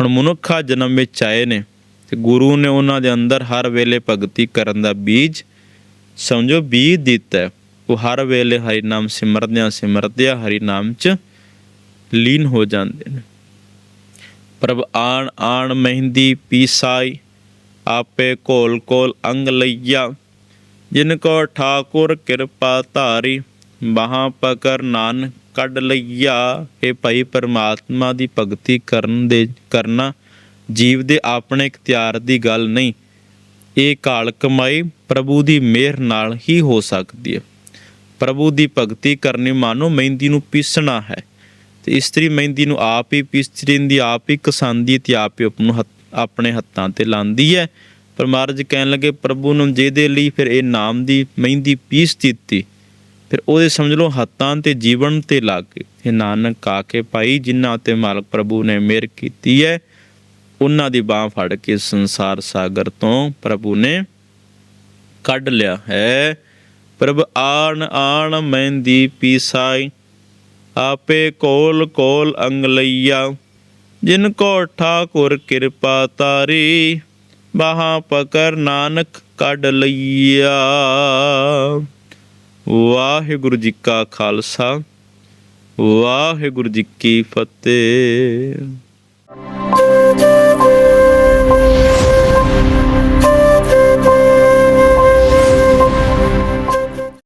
ਹੁਣ ਮਨੁੱਖਾ ਜਨਮ ਵਿੱਚ ਆਏ ਨੇ ਤੇ ਗੁਰੂ ਨੇ ਉਹਨਾਂ ਦੇ ਅੰਦਰ ਹਰ ਵੇਲੇ ਭਗਤੀ ਕਰਨ ਦਾ ਬੀਜ ਸਮਝੋ ਬੀਜ ਦਿੱਤਾ ਉਹ ਹਰ ਵੇਲੇ ਹਰੀ ਨਾਮ ਸਿਮਰਦਿਆਂ ਸਿਮਰਦਿਆਂ ਹਰੀ ਨਾਮ ਚ ਲੀਨ ਹੋ ਜਾਂਦੇ ਨੇ। ਪ੍ਰਭ ਆਣ ਆਣ ਮਹਿੰਦੀ ਪੀਸਾਈ, ਆਪੇ ਕੋਲ ਕੋਲ ਅੰਗ ਲਈਆ। ਜਿਨ ਕੋ ਠਾਕੁਰ ਕਿਰਪਾ ਧਾਰੀ ਬਾਹਾਂ ਪਕਰ ਨਾਨ ਕੱਢ ਲਈਆ। ਇਹ ਭਾਈ ਪਰਮਾਤਮਾ ਦੀ ਭਗਤੀ ਕਰਨ ਦੇ, ਕਰਨਾ ਜੀਵ ਦੇ ਆਪਣੇ ਇਖਤਿਆਰ ਦੀ ਗੱਲ ਨਹੀਂ। ਇਹ ਕਾਲ ਕਮਾਈ ਪ੍ਰਭੂ ਦੀ ਮਿਹਰ ਨਾਲ ਹੀ ਹੋ ਸਕਦੀ ਹੈ। ਪ੍ਰਭੂ ਦੀ ਭਗਤੀ ਕਰਨੀ ਮਾਨੋ ਮਹਿੰਦੀ ਨੂੰ ਪੀਸਣਾ ਹੈ। ਤੇ ਇਸਤਰੀ ਮਹਿੰਦੀ ਨੂੰ ਆਪ ਹੀ ਪੀਸਦੀ ਦੀ ਆਪ ਹੀ ਕਸਾਂਦੀ ਤੇ ਆਪ ਹੀ ਆਪਣੇ ਹੱਥਾਂ ਤੇ ਲਾਂਦੀ ਹੈ। ਪਰ ਮਹਾਰਾਜ ਕਹਿਣ ਲੱਗੇ, ਪ੍ਰਭੂ ਨੂੰ ਜਿਹਦੇ ਲਈ ਫਿਰ ਇਹ ਨਾਮ ਦੀ ਮਹਿੰਦੀ ਪੀਸ ਦਿੱਤੀ, ਫਿਰ ਉਹਦੇ ਸਮਝ ਲਓ ਹੱਥਾਂ ਤੇ ਜੀਵਨ ਤੇ ਲੱਗ ਗਏ। ਇਹ ਨਾਨਕ ਕਾ ਕੇ ਪਾਈ ਜਿਨ੍ਹਾਂ ਤੇ ਮਾਲਕ ਪ੍ਰਭੂ ਨੇ ਮਿਹਰ ਕੀਤੀ ਹੈ, ਉਹਨਾਂ ਦੀ ਬਾਹ ਫੜ ਕੇ ਸੰਸਾਰ ਸਾਗਰ ਤੋਂ ਪ੍ਰਭੂ ਨੇ ਕੱਢ ਲਿਆ ਹੈ। ਪ੍ਰਭ, ਆਣ ਆਣ, ਮਹਿੰਦੀ ਪੀਸਾਈ, ਆਪੇ ਕੋਲ ਕੋਲ ਅੰਗ ਲਈਆ। ਜਿਨ ਕੋ ਠਾਕੁਰ ਕਿਰਪਾ ਤਾਰੀ ਬਾਹਾਂ ਪਕਰ ਨਾਨਕ ਕੱਢ ਲਈਆ। ਵਾਹਿਗੁਰੂ ਜੀ ਕਾ ਖਾਲਸਾ ਵਾਹਿਗੁਰੂ ਜੀ ਕੀ ਫਤਿਹ।